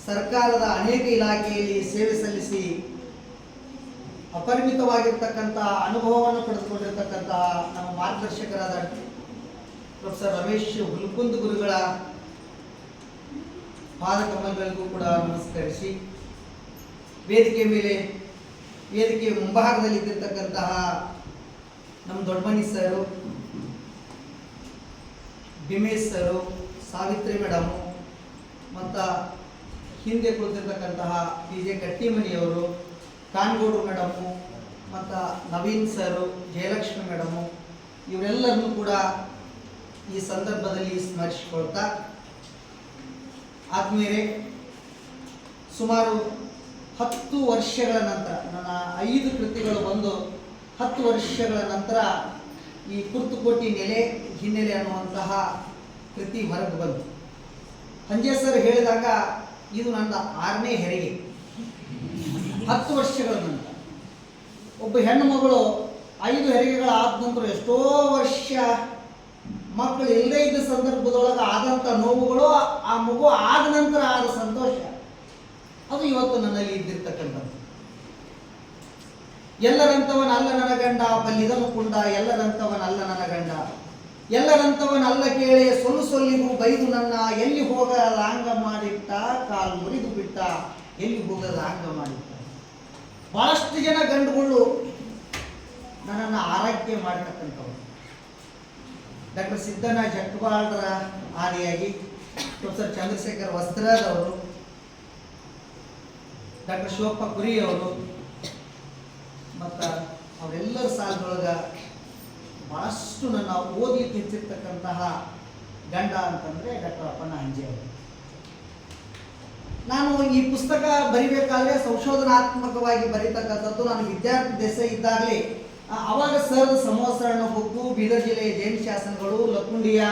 ಸರ್ಕಾರದ ಅನೇಕ ಇಲಾಖೆಯಲ್ಲಿ ಸೇವೆ ಸಲ್ಲಿಸಿ ಅಪರಿಮಿತವಾಗಿರ್ತಕ್ಕಂಥ ಅನುಭವವನ್ನು ಪಡೆದುಕೊಂಡಿರ್ತಕ್ಕಂತಹ ನಮ್ಮ ಮಾರ್ಗದರ್ಶಕರಾದ ಪ್ರೊಫೆಸರ್ ರಮೇಶ್ ಹುಲ್ಕುಂದ್ ಗುರುಗಳ ಪಾದಕಮಲಗಳಿಗೂ ಕೂಡ ನಮಸ್ಕರಿಸಿ. ವೇದಿಕೆ ಮೇಲೆ ವೇದಿಕೆ ಮುಂಭಾಗದಲ್ಲಿ ಇದ್ದಿರ್ತಕ್ಕಂತಹ ನಮ್ಮ Doddamani sir Bimesh sir, Savitri madam, ಮತ್ತು ಹಿಂದೆ ಕುಳಿತಿರ್ತಕ್ಕಂತಹ ಪಿ ಜೆ ಕಟ್ಟಿಮನಿಯವರು, ಕಾನ್ಗೋಡು ಮೇಡಮು, ಮತ್ತು ನವೀನ್ ಸರು, ಜಯಲಕ್ಷ್ಮಿ ಮೇಡಮು, ಇವರೆಲ್ಲರನ್ನೂ ಕೂಡ ಈ ಸಂದರ್ಭದಲ್ಲಿ ಸ್ಮರಿಸಿಕೊಳ್ತಾ, ಆದ್ಮೇಲೆ ಸುಮಾರು ಹತ್ತು ವರ್ಷಗಳ ನಂತರ, ನನ್ನ ಐದು ಕೃತಿಗಳು ಬಂದು ಹತ್ತು ವರ್ಷಗಳ ನಂತರ ಈ ಕುರ್ತುಕೋಟಿ ನೆಲೆ ಹಿನ್ನೆಲೆ ಅನ್ನುವಂತಹ ಕೃತಿ ಹೊರಗೆ ಬಂತು. ಹಂಜೆ ಸರ್ ಹೇಳಿದಾಗ ಇದು ನನ್ನ ಆರನೇ ಹೆರಿಗೆ. ಹತ್ತು ವರ್ಷಗಳ ನಂತರ. ಒಬ್ಬ ಹೆಣ್ಣು ಮಗಳು ಐದು ಹೆರಿಗೆಗಳಾದ ನಂತರ ಎಷ್ಟೋ ವರ್ಷ ಮಕ್ಕಳು ಇಲ್ಲದೇ ಇದ್ದ ಸಂದರ್ಭದೊಳಗೆ ಆದಂಥ ನೋವುಗಳು ಆ ಮಗು ಆದ ನಂತರ ಆದ ಸಂತೋಷ. ಅದು ಇವತ್ತು ನನ್ನಲ್ಲಿ ಇದ್ದಿರ್ತಕ್ಕಂಥದ್ದು. ಎಲ್ಲರಂಥವನ್ನ ಅಲ್ಲ ನನ್ನ ಗಂಡ, ಬಲ್ಲಿದನು ಕುಂಡ ಎಲ್ಲರಂಥವನ್ನ ಅಲ್ಲ ನನ್ನ ಗಂಡ. ಎಲ್ಲರಂತವನ ಅಲ್ಲ ಕೇಳಿ, ಸೊಲು ಸೊಲ್ಲಿಗೂ ಬೈದು ನನ್ನ, ಎಲ್ಲಿ ಹೋಗ ಲಾಂಗ ಮಾಡಿಟ್ಟ, ಕಾಲು ಮುರಿದು ಬಿಟ್ಟ, ಎಲ್ಲಿ ಹೋಗ ಲಾಂಗ ಮಾಡಿಟ್ಟ. ಬಹಳಷ್ಟು ಜನ ಗಂಡುಗಳು ನನ್ನನ್ನು ಆರೈಕೆ ಮಾಡತಕ್ಕಂಥವ್ರು. ಡಾಕ್ಟರ್ ಸಿದ್ದನ ಜಟ್ವಾಳರ ಆದಿಯಾಗಿ ಪ್ರೊಫೆಸರ್ ಚಂದ್ರಶೇಖರ್ ವಸ್ತ್ರದವರು, ಡಾಕ್ಟರ್ ಶಿವಪ್ಪ ಗುರಿಯವರು ಮತ್ತು ಅವರೆಲ್ಲರ ಸಾಲದೊಳಗೆ ಭಾಳಷ್ಟು ನನ್ನ ಓದಿ ತಿಳಿಸಿರ್ತಕ್ಕಂತಹ ಗಂಡ ಅಂತಂದರೆ ಡಾಕ್ಟರ್ ಅಪ್ಪಣ್ಣ ಅಂಜೆ ನಾನು ಈ ಪುಸ್ತಕ ಬರಿಬೇಕಾದ್ರೆ ಸಂಶೋಧನಾತ್ಮಕವಾಗಿ ಬರೀತಕ್ಕಂಥದ್ದು ನಾನು ವಿದ್ಯಾರ್ಥಿ ದೆಸೆ ಇದ್ದಾಗಲೇ. ಅವಾಗ ಸರ್ ಸಮವಸರಣ ಹೊಕ್ಕು ಬೀದರ್ ಜಿಲ್ಲೆಯ ಜೈನ ಶಾಸನಗಳು, ಲಕ್ಕುಂಡಿಯ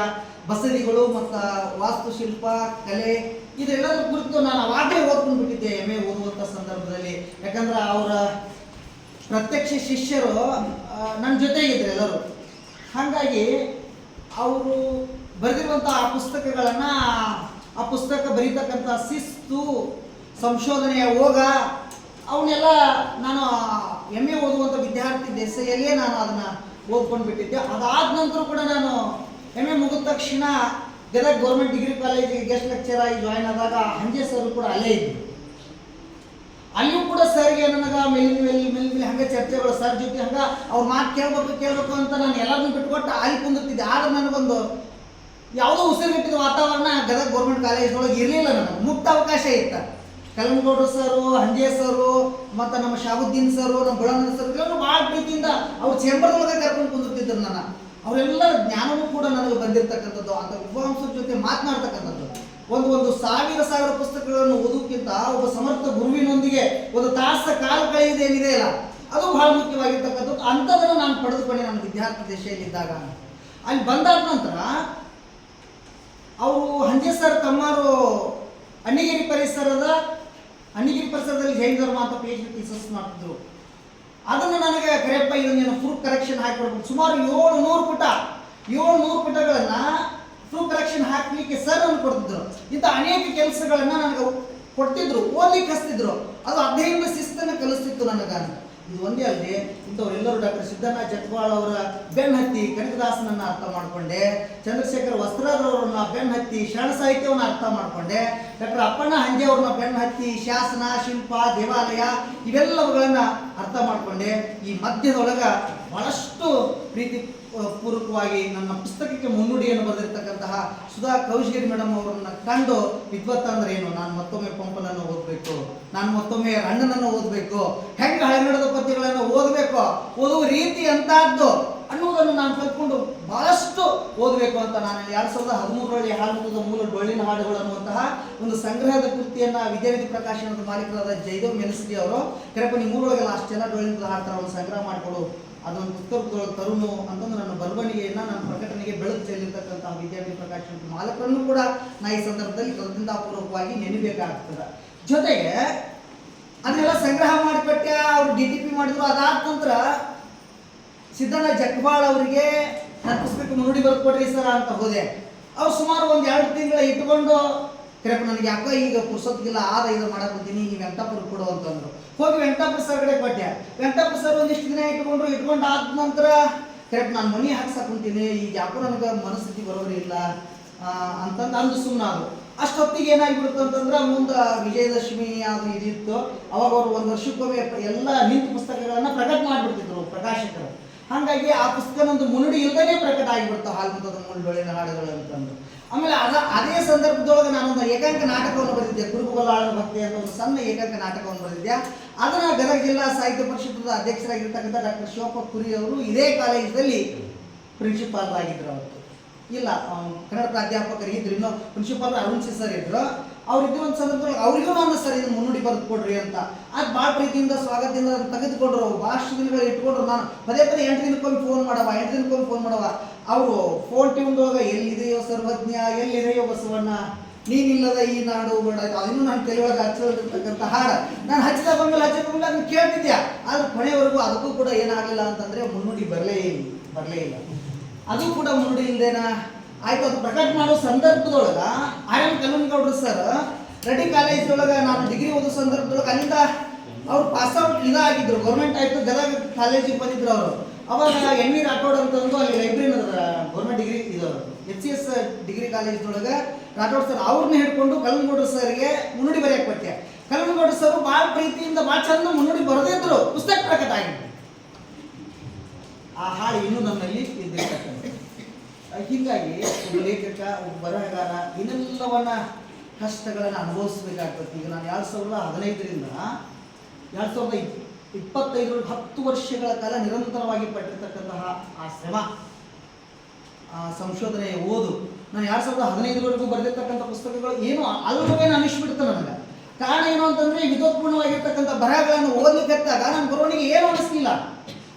ಬಸದಿಗಳು, ಮತ್ತು ವಾಸ್ತುಶಿಲ್ಪ, ಕಲೆ ಇದೆಲ್ಲದರ ಕುರಿತು ನಾನು ಅವಾಗಲೇ ಓದ್ಕೊಂಡು ಬಿಟ್ಟಿದ್ದೆ ಎಂ ಎ ಓದುವಂಥ ಸಂದರ್ಭದಲ್ಲಿ. ಯಾಕಂದ್ರೆ ಅವರ ಪ್ರತ್ಯಕ್ಷ ಶಿಷ್ಯರು ನನ್ನ ಜೊತೆಗಿದ್ರು ಎಲ್ಲರೂ. ಹಾಗಾಗಿ ಅವರು ಬರೆದಿರುವಂಥ ಆ ಪುಸ್ತಕಗಳನ್ನು, ಆ ಪುಸ್ತಕ ಬರೀತಕ್ಕಂಥ ಶಿಸ್ತು, ಸಂಶೋಧನೆಯ ಹೋಗ ಅವನ್ನೆಲ್ಲ ನಾನು ಎಂ ಎ ಓದುವಂಥ ವಿದ್ಯಾರ್ಥಿ ದೆಸೆಯಲ್ಲೇ ನಾನು ಅದನ್ನು ಓದ್ಕೊಂಡು ಬಿಟ್ಟಿದ್ದೆ ಅದಾದ ನಂತರ ಕೂಡ ನಾನು ಎಂ ಎ ಮುಗಿದ ತಕ್ಷಣ ಗದಗ ಗೌರ್ಮೆಂಟ್ ಡಿಗ್ರಿ ಕಾಲೇಜಿಗೆ ಗೆಸ್ಟ್ ಲೆಕ್ಚರ್ ಆಗಿ ಜಾಯ್ನ್ ಆದಾಗ ಹಂಜೆ ಸರ್ ಕೂಡ ಅಲ್ಲೇ ಇದ್ದರು ಅಲ್ಲಿಯೂ ಕೂಡ ಸರ್ಗೆ ನನಗೆ ಮೇಲಿನ ಮೇಲೆ ಮೇಲಿನ ಮೇಲೆ ಹಂಗೆ ಚರ್ಚೆಗಳು. ಸರ್ ಜೊತೆ ಹಂಗೆ ಅವ್ರ ಮಾತು ಕೇಳ್ಬೇಕು ಕೇಳ್ಬೇಕು ಅಂತ ನಾನು ಎಲ್ಲರನ್ನೂ ಬಿಟ್ಕೊಟ್ಟು ಅಲ್ಲಿ ಕುಂದಿರ್ತಿದ್ದೆ. ಆದ್ರೆ ನನಗೊಂದು ಯಾವುದೋ ಉಸಿರುಗಟ್ಟಿದ ವಾತಾವರಣ ಗದಗ ಗೌರ್ಮೆಂಟ್ ಕಾಲೇಜ್ನೊಳಗೆ ಇರಲಿಲ್ಲ ನನಗೆ. ಮುಕ್ತ ಅವಕಾಶ ಇತ್ತು. ಕಲಮಗೌಡರು ಸರು ಹಂಜೆ ಸರು, ಮತ್ತು ನಮ್ಮ ಶಾಹುದ್ದೀನ್ ಸರು, ನಮ್ಮ ಬುಳಂದ್ರ ಸರ್ ಎಲ್ಲರೂ ಭಾಳ ಪ್ರೀತಿಯಿಂದ ಅವ್ರ ಚೇಂಬರ್ದೊಳಗೆ ಕರ್ಕೊಂಡು ಕುಂದಿರ್ತಿದ್ರು ನನ್ನ. ಅವರೆಲ್ಲ ಜ್ಞಾನವೂ ಕೂಡ ನನಗೆ ಬಂದಿರತಕ್ಕಂಥದ್ದು ಅಂತ ವಿದ್ವಾಂಸರ ಜೊತೆ ಮಾತನಾಡ್ತಕ್ಕಂಥದ್ದು. ಒಂದು ಒಂದು ಸಾವಿರ ಸಾವಿರ ಪುಸ್ತಕಗಳನ್ನು ಓದೋಕ್ಕಿಂತ ಒಬ್ಬ ಸಮರ್ಥ ಗುರುವಿನೊಂದಿಗೆ ಒಂದು ತಾಸ ಕಾಲ ಕಳೆಯುವುದು ಏನಿದೆ ಅಲ್ಲ? ಅದು ಬಹಳ ಮುಖ್ಯವಾಗಿರ್ತಕ್ಕಂಥದ್ದು. ಅಂಥದನ್ನು ನಾನು ಪಡೆದುಕೊಂಡೆ ನನ್ನ ವಿದ್ಯಾರ್ಥಿ ದಶೆಯಲ್ಲಿದ್ದಾಗ. ಅಲ್ಲಿ ಬಂದಾದ ನಂತರ ಅವರು ಹಂಜೆ ಸರ್ ತಮ್ಮರು ಅಣ್ಣಿಗಿರಿ ಪರಿಸರದ, ಅಣ್ಣಿಗಿರಿ ಪರಿಸರದಲ್ಲಿ ಜೈನ ಧರ್ಮ ಅಂತ ಪಿ ಎಚ್ ಡಿ ಥೀಸಸ್ ಮಾಡ್ತಿದ್ರು. ಅದನ್ನು ನನಗೆ ಕರೆಯಪ್ಪ ಇದನ್ನೇನು ಫ್ರೂಟ್ ಕರೆಕ್ಷನ್ ಹಾಕಿಕೊಡ್ಬೇಕು ಸುಮಾರು ಏಳು ನೂರು ಪುಟ ಏಳು ನೂರು ಪುಟಗಳನ್ನು ಫ್ರೂಟ್ ಕರೆಕ್ಷನ್ ಹಾಕಲಿಕ್ಕೆ ಸರ್ ಅನ್ನು ಕೊಡ್ತಿದ್ರು. ಇಂಥ ಅನೇಕ ಕೆಲಸಗಳನ್ನು ನನಗೆ ಕೊಡ್ತಿದ್ರು, ಓದ್ಲಿಕ್ಕೆ ಕಸ್ತಿದ್ರು. ಅದು ಅಧ್ಯಯನ ಶಿಸ್ತನ್ನು ಕಲಿಸ್ತಿತ್ತು ನನಗೆ ಇದು ಒಂದೇ ಅಲ್ಲದೆ ಇಂಥವರೆಲ್ಲರೂ ಡಾಕ್ಟರ್ ಸಿದ್ದಣ್ಣ ಜಟ್ವಾಳ್ ಅವರ ಬೆನ್ ಹತ್ತಿ ಕನಕದಾಸನನ್ನ ಅರ್ಥ ಮಾಡಿಕೊಂಡೆ, ಚಂದ್ರಶೇಖರ್ ವಸ್ತ್ರಾದ್ರವರನ್ನ ಬೆನ್ ಹತ್ತಿ ಶರಣ ಸಾಹಿತ್ಯವನ್ನು ಅರ್ಥ ಮಾಡಿಕೊಂಡೆ, ಡಾಕ್ಟರ್ ಅಪ್ಪಣ್ಣ ಹಂಜೆ ಅವ್ರನ್ನ ಬೆನ್ ಹತ್ತಿ ಶಾಸನ, ಶಿಲ್ಪ, ದೇವಾಲಯ ಇವೆಲ್ಲವುಗಳನ್ನು ಅರ್ಥ ಮಾಡಿಕೊಂಡೆ. ಈ ಮಧ್ಯದೊಳಗ ಬಹಳಷ್ಟು ಪ್ರೀತಿ ಆ, ಪೂರ್ವಕವಾಗಿ ನನ್ನ ಪುಸ್ತಕಕ್ಕೆ ಮುನ್ನುಡಿಯನ್ನು ಬರೆದಿರ್ತಕ್ಕಂತಹ ಸುಧಾ ಕೌಶಗಿರಿ ಮೇಡಮ್ ಅವರನ್ನ ಕಂಡು ವಿದ್ವತ್ ಅಂದ್ರೆ ಏನು? ನಾನು ಮತ್ತೊಮ್ಮೆ ಪಂಪನನ್ನು ಓದಬೇಕು. ನಾನು ಮತ್ತೊಮ್ಮೆ ರಣ್ಣನನ್ನು ಓದಬೇಕು. ಹೆಂಗೆ ಹಳೆಗಡದ ಪದ್ಯಗಳನ್ನು ಓದಬೇಕು? ಓದುವ ರೀತಿ ಅಂತಹದ್ದು ಅನ್ನುವುದನ್ನು ನಾನು ಕಲ್ತ್ಕೊಂಡು ಬಹಳಷ್ಟು ಓದಬೇಕು ಅಂತ ನಾನು ಎರಡು ಸಾವಿರದ ಹದಿಮೂರರಲ್ಲಿ ಹಾಡುವುದ ಮೂಲ ಡೊಳ್ಳಿನ ಹಾಡುಗಳು ಅನ್ನುವಂತಹ ಒಂದು ಸಂಗ್ರಹದ ಕೃತಿಯನ್ನು ವಿದ್ಯಾವಿಧಿ ಪ್ರಕಾಶನದ ಮಾಲೀಕರಾದ ಜೈದೇವ್ ಮೆನಸ್ಡಿ ಅವರು ಕರೆಪ್ಪ ನಿಮ್ಮ ಊರೊಳಗೆಲ್ಲ ಅಷ್ಟು ಜನ ಡೊಳ್ಳಿನ ಹಾಡ್ತಾರೆ ಒಂದು ಸಂಗ್ರಹ ಮಾಡಿಕೊಡು ಅದೊಂದು ಪುಸ್ತಕ ತರುಣು ಅಂತಂದ್ರೆ ನನ್ನ ಬರವಣಿಗೆಯನ್ನು ನನ್ನ ಪ್ರಕಟಣೆಗೆ ಬೆಳಕು ಚೆಲ್ಲಿರ್ತಕ್ಕಂತಹ ವಿದ್ಯಾರ್ಥಿ ಪ್ರಕಾಶನದ ಮಾಲಕರನ್ನು ಕೂಡ ನಾ ಈ ಸಂದರ್ಭದಲ್ಲಿ ಕೃತಜ್ಞತಾಪೂರ್ವಕವಾಗಿ ನೆನಬೇಕಾಗ್ತದೆ. ಜೊತೆಗೆ ಅದನ್ನೆಲ್ಲ ಸಂಗ್ರಹ ಮಾಡಿಕೊಟ್ಟೆ, ಅವರು ಡಿ ಟಿ ಪಿ ಮಾಡಿದ್ರು, ಅದಾದ ನಂತರ ಸಿದ್ದಣ್ಣ ಜಕ್ಬಾಳ್ ಅವರಿಗೆ ನನ್ನ ಪುಸ್ತಕ ಮುನ್ನುಡಿ ಬರ್ಕೊಡ್ರಿ ಕೊಡ್ರಿ ಸರ್ ಅಂತ ಹೋದೆ. ಅವ್ರು ಸುಮಾರು ಒಂದು ಎರಡು ತಿಂಗಳ ಇಟ್ಕೊಂಡು ಕರೆಕ್ಟ್ ನನಗೆ ಯಾಕೋ ಈಗ ಪುಸ್ತಕಗಿಲ್ಲ ಆದ ಇದು ಮಾಡಕ್ಕೋತೀನಿ ನೀವು ವೆಂಕಟಾಪುರ ಕೊಡು ಹೋಗಿ ವೆಂಕಟಪ್ಪ ಸರ್ ಕಡೆ ಕೊಟ್ಟೆ ವೆಂಕಟಪ್ಪ ಸರ್ ಒಂದಿಷ್ಟು ದಿನ ಇಟ್ಕೊಂಡ್ರು ಇಟ್ಕೊಂಡು ಆದ ನಂತರ ಕರೆಕ್ಟ್ ನಾನು ಮನಿ ಹಾಕ್ಸಕ್ ಕುಂತೀನಿ. ಈಗ ಯಾಕೋ ನನಗೆ ಮನಸ್ಥಿತಿ ಬರೋರಿ ಇಲ್ಲ. ಅಂತಂದು ಅಂದು ಸುಮ್ಮನಾದ್ರು ಅಷ್ಟೊತ್ತಿಗೆ ಏನಾಗ್ಬಿಡ್ತು ಅಂತಂದ್ರೆ ಮುಂದೆ ವಿಜಯದಶಮಿ ಅದು ಇದಿತ್ತು ಅವಾಗ ಅವರು ಒಂದು ವರ್ಷಕ್ಕೊಮ್ಮೆ ಎಲ್ಲ ನಿಂತ ಪುಸ್ತಕಗಳನ್ನು ಪ್ರಕಟ ಮಾಡಿಬಿಡ್ತಿದ್ರು ಪ್ರಕಾಶಕರು. ಹಾಗಾಗಿ ಆ ಪುಸ್ತಕನೊಂದು ಮುನ್ನುಡಿ ಇಲ್ಲದೇ ಪ್ರಕಟ ಆಗಿಬಿಡ್ತು ಹಾಲ್ಮುಖದ ಮುಳ್ಳೊಳಿನ ಹಾಡುಗಳು ಅಂತಂದು. ಆಮೇಲೆ ಅದ, ಅದೇ ಸಂದರ್ಭದೊಳಗೆ ನಾನೊಂದು ಏಕಾಂಕ ನಾಟಕವನ್ನು ಬರೆದಿದ್ದೆ. ಕುರುಬುಗೊಲ್ಲಾಳನ ಭಕ್ತಿ ಅನ್ನೋ ಒಂದು ಸಣ್ಣ ಏಕಾಂಕ ನಾಟಕವನ್ನು ಬರೆದಿದ್ದೆ. ಅದನ್ನ ಗದಗ ಜಿಲ್ಲಾ ಸಾಹಿತ್ಯ ಪರಿಷತ್ತದ ಅಧ್ಯಕ್ಷರಾಗಿರ್ತಕ್ಕಂಥ ಡಾಕ್ಟರ್ ಶಿವಪ್ಪ ಕುರಿ ಅವರು ಇದೇ ಕಾಲೇಜಿನಲ್ಲಿ ಕಾಲೇಜಲ್ಲಿ ಪ್ರಿನ್ಸಿಪಾಲ್ರಾಗಿದ್ರು ಅವತ್ತು. ಇಲ್ಲ ಕನ್ನಡ ಪ್ರಾಧ್ಯಾಪಕರು ಇದ್ರು. ಇನ್ನೂ ಪ್ರಿನ್ಸಿಪಾಲ್ ಅರುಣ್ ಸಿ ಸರ್ ಇದ್ರು. ಅವ್ರಿದ್ರು ಒಂದು ಸಂದರ್ಭದಲ್ಲಿ ಅವ್ರಿಗೂ ನಾನು ಸರ್ ಇದನ್ನು ಮುನ್ನುಡಿ ಬರೆದು ಕೊಡ್ರಿ ಅಂತ. ಅದು ಭಾಳ ಪ್ರೀತಿಯಿಂದ, ಸ್ವಾಗತದಿಂದ ತೆಗೆದುಕೊಂಡ್ರು. ಭಾಳಷ್ಟು ದಿನಗಳು ಇಟ್ಕೊಂಡ್ರು. ನಾನು ಪದೇ ಪದೇ ಎಂಟು ದಿನಕ್ಕೊಮ್ಮೆ ಫೋನ್ ಮಾಡವ, ಎಂಟು ದಿನಕ್ಕೊಮ್ಮೆ ಫೋನ್ ಮಾಡವ. ಅವರು ಫೋನ್ ಟ್ಯೂನ್ದೊಳಗೆ ಎಲ್ಲಿದೆಯೋ ಸರ್ವಜ್ಞ ಎಲ್ಲಿದೆಯೋ ಬಸವಣ್ಣ? ನೀನಿಲ್ಲದ ಈ ನಾಡು ಬೇಡ. ಅದನ್ನು ನಾನು ತಲೆಯೊಳಗೆ ಹಚ್ಚಿರ್ತಕ್ಕಂಥ ಹಾರ ನಾನು ಹಚ್ಚಿದ ಬಂಗಲ್ಲ ಹಚ್ಚಿದ ಬಂಗಲ್ಲ ಅದನ್ನು ಕೇಳ್ತಿದ್ದೆ ಆದ್ರೆ ಕೊನೆವರೆಗೂ ಅದಕ್ಕೂ ಕೂಡ ಏನಾಗಲಿಲ್ಲ ಅಂತಂದ್ರೆ ಮುನ್ನುಡಿ ಬರಲೇ ಇಲ್ಲ ಬರಲೇ ಇಲ್ಲ. ಅದು ಕೂಡ ಮುನ್ನುಡಿ ಇಲ್ದೇನ? ಆಯ್ತು, ಅದು ಪ್ರಕಟ ಮಾಡೋ ಸಂದರ್ಭದೊಳಗ ಆರ್ ಎಂ ಗೌಡ್ರು ಸರ್ ರೆಡ್ಡಿ ಕಾಲೇಜ್ ಒಳಗ ನಾನು ಡಿಗ್ರಿ ಓದೋ ಸಂದರ್ಭದೊಳಗೆ ಅಲ್ಲಿಂದ ಅವ್ರು ಪಾಸ್ ಔಟ್ ಇದಾಗಿದ್ರು. ಗೌರ್ಮೆಂಟ್ ಆಯ್ತು, ಗದಗ ಕಾಲೇಜಿಗೆ ಬಂದಿದ್ರು ಅವರು. ಅವಾಗ ಎನ್ ವಿ ರಾಠೋಡ್ ಅಂತಂದು ಅಲ್ಲಿ ಲೈಬ್ರರಿ ಗೌರ್ಮೆಂಟ್ ಡಿಗ್ರಿ ಇದು ಎಚ್ ಎಸ್ ಡಿಗ್ರಿ ಕಾಲೇಜ್ದೊಳಗೆ ರಾಠೋಡ್ ಸರ್ ಅವ್ರನ್ನ ಹಿಡ್ಕೊಂಡು ಕಲ್ಲನಗೌಡ್ರು ಸರ್ಗೆ ಮುನ್ನುಡಿ ಬರೆಯಕ್ಕೆ ಕೊಟ್ಟೆ ಗೌಡ್ರ ಸರ್ ಭಾಳ ಪ್ರೀತಿಯಿಂದ, ಭಾಳ ಚಂದ ಮುನ್ನುಡಿ ಬರೆದಿದ್ರು ಪುಸ್ತಕ ಪ್ರಕಟ ಆಗಿತ್ತು ಆ ಹಾಡು ಇನ್ನೂ ನನ್ನಲ್ಲಿ ಇದ್ದಿರ್ತಕ್ಕಂಥ ಹೀಗಾಗಿ ಒಬ್ಬ ಲೇಖಕ, ಒಬ್ಬ ಬರಹಗಾರ, ಇನ್ನೆಲ್ಲವನ್ನ ಕಷ್ಟಗಳನ್ನು ಅನುಭವಿಸ್ಬೇಕಾಗ್ತದೆ. ಈಗ ನಾನು ಎರಡು ಸಾವಿರದ ಹದಿನೈದರಿಂದ ಎರಡು ಸಾವಿರದ ಇಪ್ಪತ್ತೈದು ಹತ್ತು ವರ್ಷಗಳ ಕಾಲ ನಿರಂತರವಾಗಿ ಪಟ್ಟಿರ್ತಕ್ಕಂತಹ ಆ ಶ್ರಮ, ಆ ಸಂಶೋಧನೆಯ ಓದು, ನಾನು ಎರಡು ಸಾವಿರದ ಹದಿನೈದರವರೆಗೂ ಬರೆದಿರ್ತಕ್ಕಂಥ ಪುಸ್ತಕಗಳು ಏನು ಅಲ್ಲವೇ ಅನಿಸ್ಬಿಡ್ತು ನನಗೆ. ಕಾರಣ ಏನು ಅಂತಂದ್ರೆ ವಿಧೋತ್ಪೂರ್ಣವಾಗಿರ್ತಕ್ಕಂಥ ಬರಹಗಳನ್ನು ಓದಲಿಕ್ಕೆ ನಾನು ಬರವಣಿಗೆ ಏನು ಅನಿಸ್ಲಿಲ್ಲ.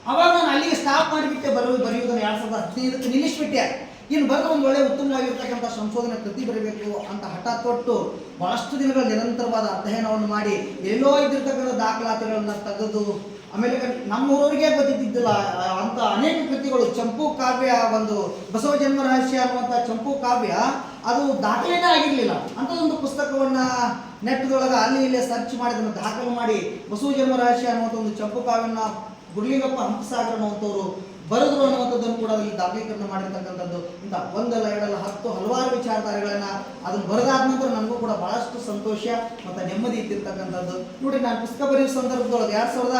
ಅವಾಗ ನಾನು ಅಲ್ಲಿಗೆ ಸ್ಟಾಪ್ ಮಾಡಿಬಿಟ್ಟೆ, ಬರೋ ಬರೆಯುವುದನ್ನು ಎರಡು ಸಾವಿರದ ಹದಿನೈದಕ್ಕೆ ನಿಲ್ಲಿಸ್ಬಿಟ್ಟೆ. ಇನ್ನು ಬರೆದು ಒಂದು ಒಳ್ಳೆ ಉತ್ತಮವಾಗಿರ್ತಕ್ಕಂಥ ಸಂಶೋಧನೆ ಕೃತಿ ಬರಬೇಕು ಅಂತ ಹಠ ಕೊಟ್ಟು ಬಹಳಷ್ಟು ದಿನಗಳ ನಿರಂತರವಾದ ಅಧ್ಯಯನವನ್ನು ಮಾಡಿ, ಎಲ್ಲೋ ಇದ್ದಿರ್ತಕ್ಕಂಥ ದಾಖಲಾತಿಗಳನ್ನು ತೆಗೆದು, ಆಮೇಲೆ ನಮ್ಮ ಊರವರಿಗೆ ಗೊತ್ತಿದ್ದಿದ್ದಿಲ್ಲ, ಅಂತ ಅನೇಕ ಕೃತಿಗಳು, ಚಂಪು ಕಾವ್ಯ ಒಂದು ಬಸವ ಜನ್ಮ ರಹಸ್ಯ ಅನ್ನುವಂಥ ಚಂಪು ಕಾವ್ಯ, ಅದು ದಾಖಲೆನೇ ಆಗಿರಲಿಲ್ಲ. ಅಂಥದ್ದೊಂದು ಪುಸ್ತಕವನ್ನ ನೆಟ್ಟದೊಳಗೆ ಅಲ್ಲಿ ಇಲ್ಲೇ ಸರ್ಚ್ ಮಾಡಿ, ಅದನ್ನು ದಾಖಲು ಮಾಡಿ, ಬಸವ ಜನ್ಮ ರಹಸ್ಯ ಅನ್ನುವಂಥ ಒಂದು ಚಂಪು ಕಾವ್ಯನ ಗುಡ್ಲಿಂಗಪ್ಪ ಹಂಪಸಾಗರ ಅನ್ನುವಂಥವ್ರು ಬರೆದ್ರು ಅನ್ನುವಂಥದ್ದನ್ನು ಕೂಡ ಅಲ್ಲಿ ದಾಖಲೀಕರಣ ಮಾಡಿರ್ತಕ್ಕಂಥದ್ದು. ಇಂಥ ಒಂದಲ್ಲ ಎರಡಲ್ಲ ಹತ್ತು ಹಲವಾರು ವಿಚಾರಧಾರೆಗಳನ್ನು ಅದನ್ನು ಬರೆದಾದ ನಂತರ ನನಗೂ ಕೂಡ ಬಹಳಷ್ಟು ಸಂತೋಷ ಮತ್ತು ನೆಮ್ಮದಿ ಇದ್ದಿರ್ತಕ್ಕಂಥದ್ದು. ನೋಡಿ, ನಾನು ಪುಸ್ತಕ ಬರೆಯುವ ಸಂದರ್ಭದೊಳಗೆ ಎರಡು ಸಾವಿರದ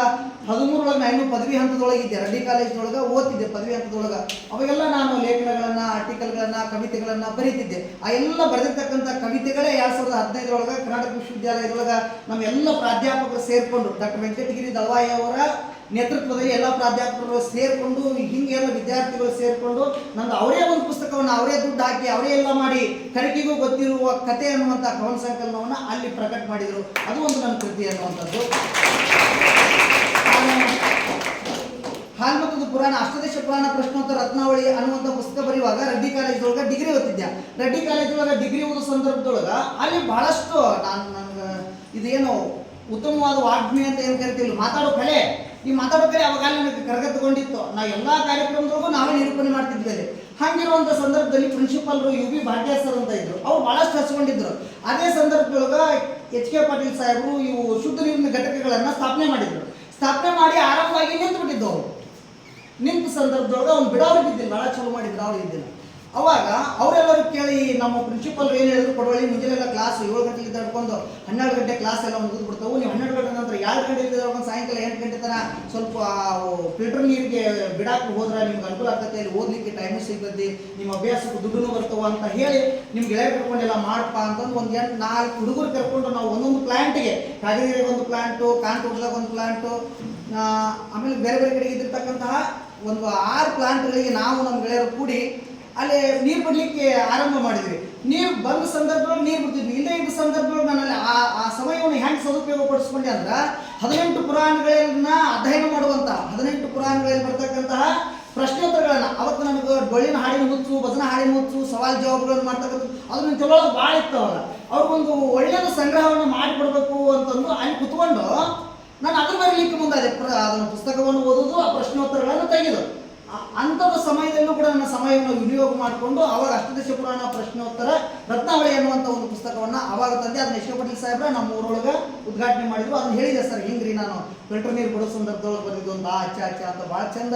ಹದಿಮೂರೊಳಗೆ ನಾನು ಪದವಿ ಹಂತದೊಳಗಿದ್ದೆ ರೆಡ್ಡಿ ಕಾಲೇಜ್ನೊಳಗೆ ಓದ್ತಿದ್ದೆ ಪದವಿ ಹಂತದೊಳಗೆ. ಅವಾಗೆಲ್ಲ ನಾನು ಲೇಖನಗಳನ್ನು ಆರ್ಟಿಕಲ್ಗಳನ್ನು ಕವಿತೆಗಳನ್ನು ಬರೀತಿದ್ದೆ. ಆ ಎಲ್ಲ ಬರೆದಿರ್ತಕ್ಕಂಥ ಕವಿತೆಗಳೇ ಎರಡು ಸಾವಿರದ ಹದಿನೈದರೊಳಗೆ ಕರ್ನಾಟಕ ವಿಶ್ವವಿದ್ಯಾಲಯದೊಳಗೆ ನಮ್ಮ ಎಲ್ಲ ಪ್ರಾಧ್ಯಾಪಕರು ಸೇರಿಕೊಂಡು ಡಾಕ್ಟರ್ ವೆಂಕಟಗಿರಿ ದಳವಾಯಿ ಅವರ ನೇತೃತ್ವದಲ್ಲಿ ಎಲ್ಲ ಪ್ರಾಧ್ಯಾಪಕರು ಸೇರಿಕೊಂಡು, ಹಿಂಗೆ ಎಲ್ಲ ವಿದ್ಯಾರ್ಥಿಗಳು ಸೇರಿಕೊಂಡು ನಂದು ಅವರೇ ಒಂದು ಪುಸ್ತಕವನ್ನು ಅವರೇ ದುಡ್ಡು ಹಾಕಿ ಅವರೇ ಎಲ್ಲ ಮಾಡಿ ಕರಿಕೆಗೂ ಗೊತ್ತಿರುವ ಕತೆ ಅನ್ನುವಂಥ ಕವನ ಸಂಕಲನವನ್ನು ಅಲ್ಲಿ ಪ್ರಕಟ ಮಾಡಿದರು. ಅದು ಒಂದು ನನ್ನ ಕೃತಿ ಅನ್ನುವಂಥದ್ದು. ಹಾಲ್ಮತದ ಪುರಾಣ ಅಷ್ಟದೇಶ ಪುರಾಣ, ಪ್ರಶ್ನೋತ್ತರ, ರತ್ನಾವಳಿ ಅನ್ನುವಂಥ ಪುಸ್ತಕ ಬರೆಯುವಾಗ ರೆಡ್ಡಿ ಕಾಲೇಜ್ ಡಿಗ್ರಿ ಓದ್ತಿದ್ದೆ. ರೆಡ್ಡಿ ಕಾಲೇಜ್ ಒಳಗೆ ಡಿಗ್ರಿ ಓದೋ ಸಂದರ್ಭದೊಳಗೆ ಅಲ್ಲಿ ಬಹಳಷ್ಟು ನಾನು ನನಗೆ ಇದೇನು ಉತ್ತಮವಾದ ವಾಗ್ಮಿ ಅಂತ ಏನು ಕರಿತೀವಿ ಮಾತಾಡೋ ಕಲೆ. ಈ ಮಾತಾಡೋ ಕಲೆ ಅವಾಗ ಅಲ್ಲಿ ನನಗೆ ಕರಗತಗೊಂಡಿತ್ತು ನಾವು ಎಲ್ಲ ಕಾರ್ಯಕ್ರಮದೊಳಗೂ ನಾವೇ ನಿರೂಪಣೆ ಮಾಡ್ತಿದ್ವಿ ಅಲ್ಲಿ. ಹಂಗಿರುವಂಥ ಸಂದರ್ಭದಲ್ಲಿ principal U B Bhagya sir ಅಂತ ಇದ್ರು. ಅವ್ರು ಬಹಳಷ್ಟು ಹಚ್ಕೊಂಡಿದ್ರು. ಅದೇ ಸಂದರ್ಭದೊಳಗ ಎಚ್ ಕೆ ಪಾಟೀಲ್ ಸಾಹೇಬರು ಇವು ಶುದ್ಧ ನೀರಿನ ಘಟಕಗಳನ್ನ ಸ್ಥಾಪನೆ ಮಾಡಿದ್ರು. ಸ್ಥಾಪನೆ ಮಾಡಿ ಆರಾಮವಾಗಿ ನಿಂತು ಬಿಟ್ಟಿದ್ದು ಅವರು. ನಿಂತ ಸಂದರ್ಭದೊಳಗೆ ಅವ್ನು ಬಿಡೋರು ಬಿದ್ದಿಲ್ಲ ಭಾಳ ಚಲೋ ಮಾಡಿದ್ರು ಅವ್ರು ಇದ್ದಿಲ್ಲ ಅವಾಗ ಅವರೆಲ್ಲರೂ ಕೇಳಿ ನಮ್ಮ ಪ್ರಿನ್ಸಿಪಲ್ ಏನು ಹೇಳಿದ್ರು ಕೊಡುವಳ್ಳಿ ಮುಂಜಾನೆಲ್ಲ ಕ್ಲಾಸ್ ಏಳು ಗಂಟೆಗೆ ತಡ್ಕೊಂಡು ಹನ್ನೆರಡು ಗಂಟೆ ಕ್ಲಾಸ್ ಎಲ್ಲ ಮುಗಿದು ಬಿಡ್ತಾವೆ. ನೀವು ಹನ್ನೆರಡು ಗಂಟೆ ನಂತರ ಎರಡು ಗಂಟೆಲಿಂದ ಒಂದು ಸಾಯಂಕಾಲ ಎಂಟು ಗಂಟೆ ತನಕ ಸ್ವಲ್ಪ ಫಿಲ್ಟರ್ ನೀರಿಗೆ ಬಿಡಾಕ ಹೋದ್ರೆ ನಿಮ್ಗೆ ಅನುಕೂಲ ಆಗ್ತದೆ ಅಲ್ಲಿ ಓದ್ಲಿಕ್ಕೆ ಟೈಮು ಸಿಗ್ತದೆ ನಿಮ್ಮ ಅಭ್ಯಾಸಕ್ಕೆ ದುಡ್ಡು ಬರ್ತವೆ ಅಂತ ಹೇಳಿ ನಿಮ್ಗೆ ಗೆಳೆಯರು ಕರ್ಕೊಂಡೆಲ್ಲ ಮಾಡಪ್ಪ ಅಂತಂದು ಒಂದು ಎಂಟು, ನಾಲ್ಕು ಹುಡುಗರು ಕರ್ಕೊಂಡು ನಾವು ಒಂದೊಂದು ಪ್ಲಾಂಟ್ಗೆ ಕಾಗದಿರಿಗೆ ಒಂದು ಪ್ಲಾಂಟು ಕಾಂತೋಟ್ದಾಗ ಒಂದು ಪ್ಲಾಂಟು ಆಮೇಲೆ ಬೇರೆ ಬೇರೆ ಕಡೆಗೆ ಇದ್ದಿರ್ತಕ್ಕಂತಹ ಒಂದು ಆರು ಪ್ಲಾಂಟ್ಗಳಿಗೆ ನಾವು ನಮ್ಮ ಗೆಳೆಯರು ಕೂಡಿ ಅಲ್ಲಿ ನೀರು ಬಿಡ್ಲಿಕ್ಕೆ ಆರಂಭ ಮಾಡಿದ್ವಿ ನೀರು ಬಂದ ಸಂದರ್ಭದಲ್ಲಿ ನೀರು ಬಿಡ್ತಿದ್ವಿ ಇಲ್ಲೇ ಇದ್ದ ಸಂದರ್ಭದಲ್ಲಿ ನಾನು ಆ ಆ ಸಮಯವನ್ನು ಹೆಂಗೆ ಸದುಪಯೋಗ ಪಡಿಸ್ಕೊಂಡೆ ಅಂದ್ರೆ ಹದಿನೆಂಟು ಪುರಾಣಗಳನ್ನ ಅಧ್ಯಯನ ಮಾಡುವಂತ, ಹದಿನೆಂಟು ಪುರಾಣಗಳಲ್ಲಿ ಬರ್ತಕ್ಕಂತಹ ಪ್ರಶ್ನೋತ್ತರಗಳನ್ನ. ಅವತ್ತು ನಮಗೆ ಡೊಳ್ಳಿನ ಹಾಡಿನ ಹುಚ್ಚು, ಭಜನ ಹಾಡಿನ ಹುಚ್ಚು, ಸವಾಲ್ ಜವಾಬ್ಗಳನ್ನು ಮಾಡ್ತಕ್ಕಂಥ ಅದು ನನ್ನ ತಿಳೋಳಗೆ ಭಾಳ ಇತ್ತವಲ್ಲ ಅವ್ರಿಗೊಂದು ಒಳ್ಳೆಯದು ಸಂಗ್ರಹವನ್ನು ಮಾಡಿಕೊಡ್ಬೇಕು ಅಂತಂದು ಅಲ್ಲಿ ಕುತ್ಕೊಂಡು ನಾನು ಅದ್ರ ಬರಲಿಕ್ಕೆ ಪ್ರ ಅದನ್ನು ಪುಸ್ತಕವನ್ನು ಓದೋದು, ಆ ಪ್ರಶ್ನೋತ್ತರಗಳನ್ನು ತೆಗೆದು. ಅಂಥದ್ದು ಸಮಯದಲ್ಲೂ ಕೂಡ ನನ್ನ ಸಮಯವನ್ನು ವಿನಿಯೋಗ ಮಾಡಿಕೊಂಡು ಅವರ ಅಷ್ಟದಶ ಪುರಾಣ ಪ್ರಶ್ನೋತ್ತರ ರತ್ನಾವಳಿ ಅನ್ನುವಂಥ ಒಂದು ಪುಸ್ತಕವನ್ನು ಅವಾಗ ತಂದೆ ಅದನ್ನ ಯಶ್ವ ಪಾಟೀಲ್ ಸಾಹೇಬ್ರ ನಮ್ಮ ಊರೊಳಗೆ ಉದ್ಘಾಟನೆ ಮಾಡಿದ್ರು. ಅದನ್ನ ಹೇಳಿದೆ, ಸರ್, ಹಿಂಗ್ರಿ ನಾನು ಫಿಲ್ಟರ್ ನೀರು ಬಿಡೋ ಸಂದರ್ಭದೊಳಗೆ ಬಂದಿದ್ದು ಒಂದು ಆಚೆ ಆಚೆ ಅಂತ ಭಾಳ ಚಂದ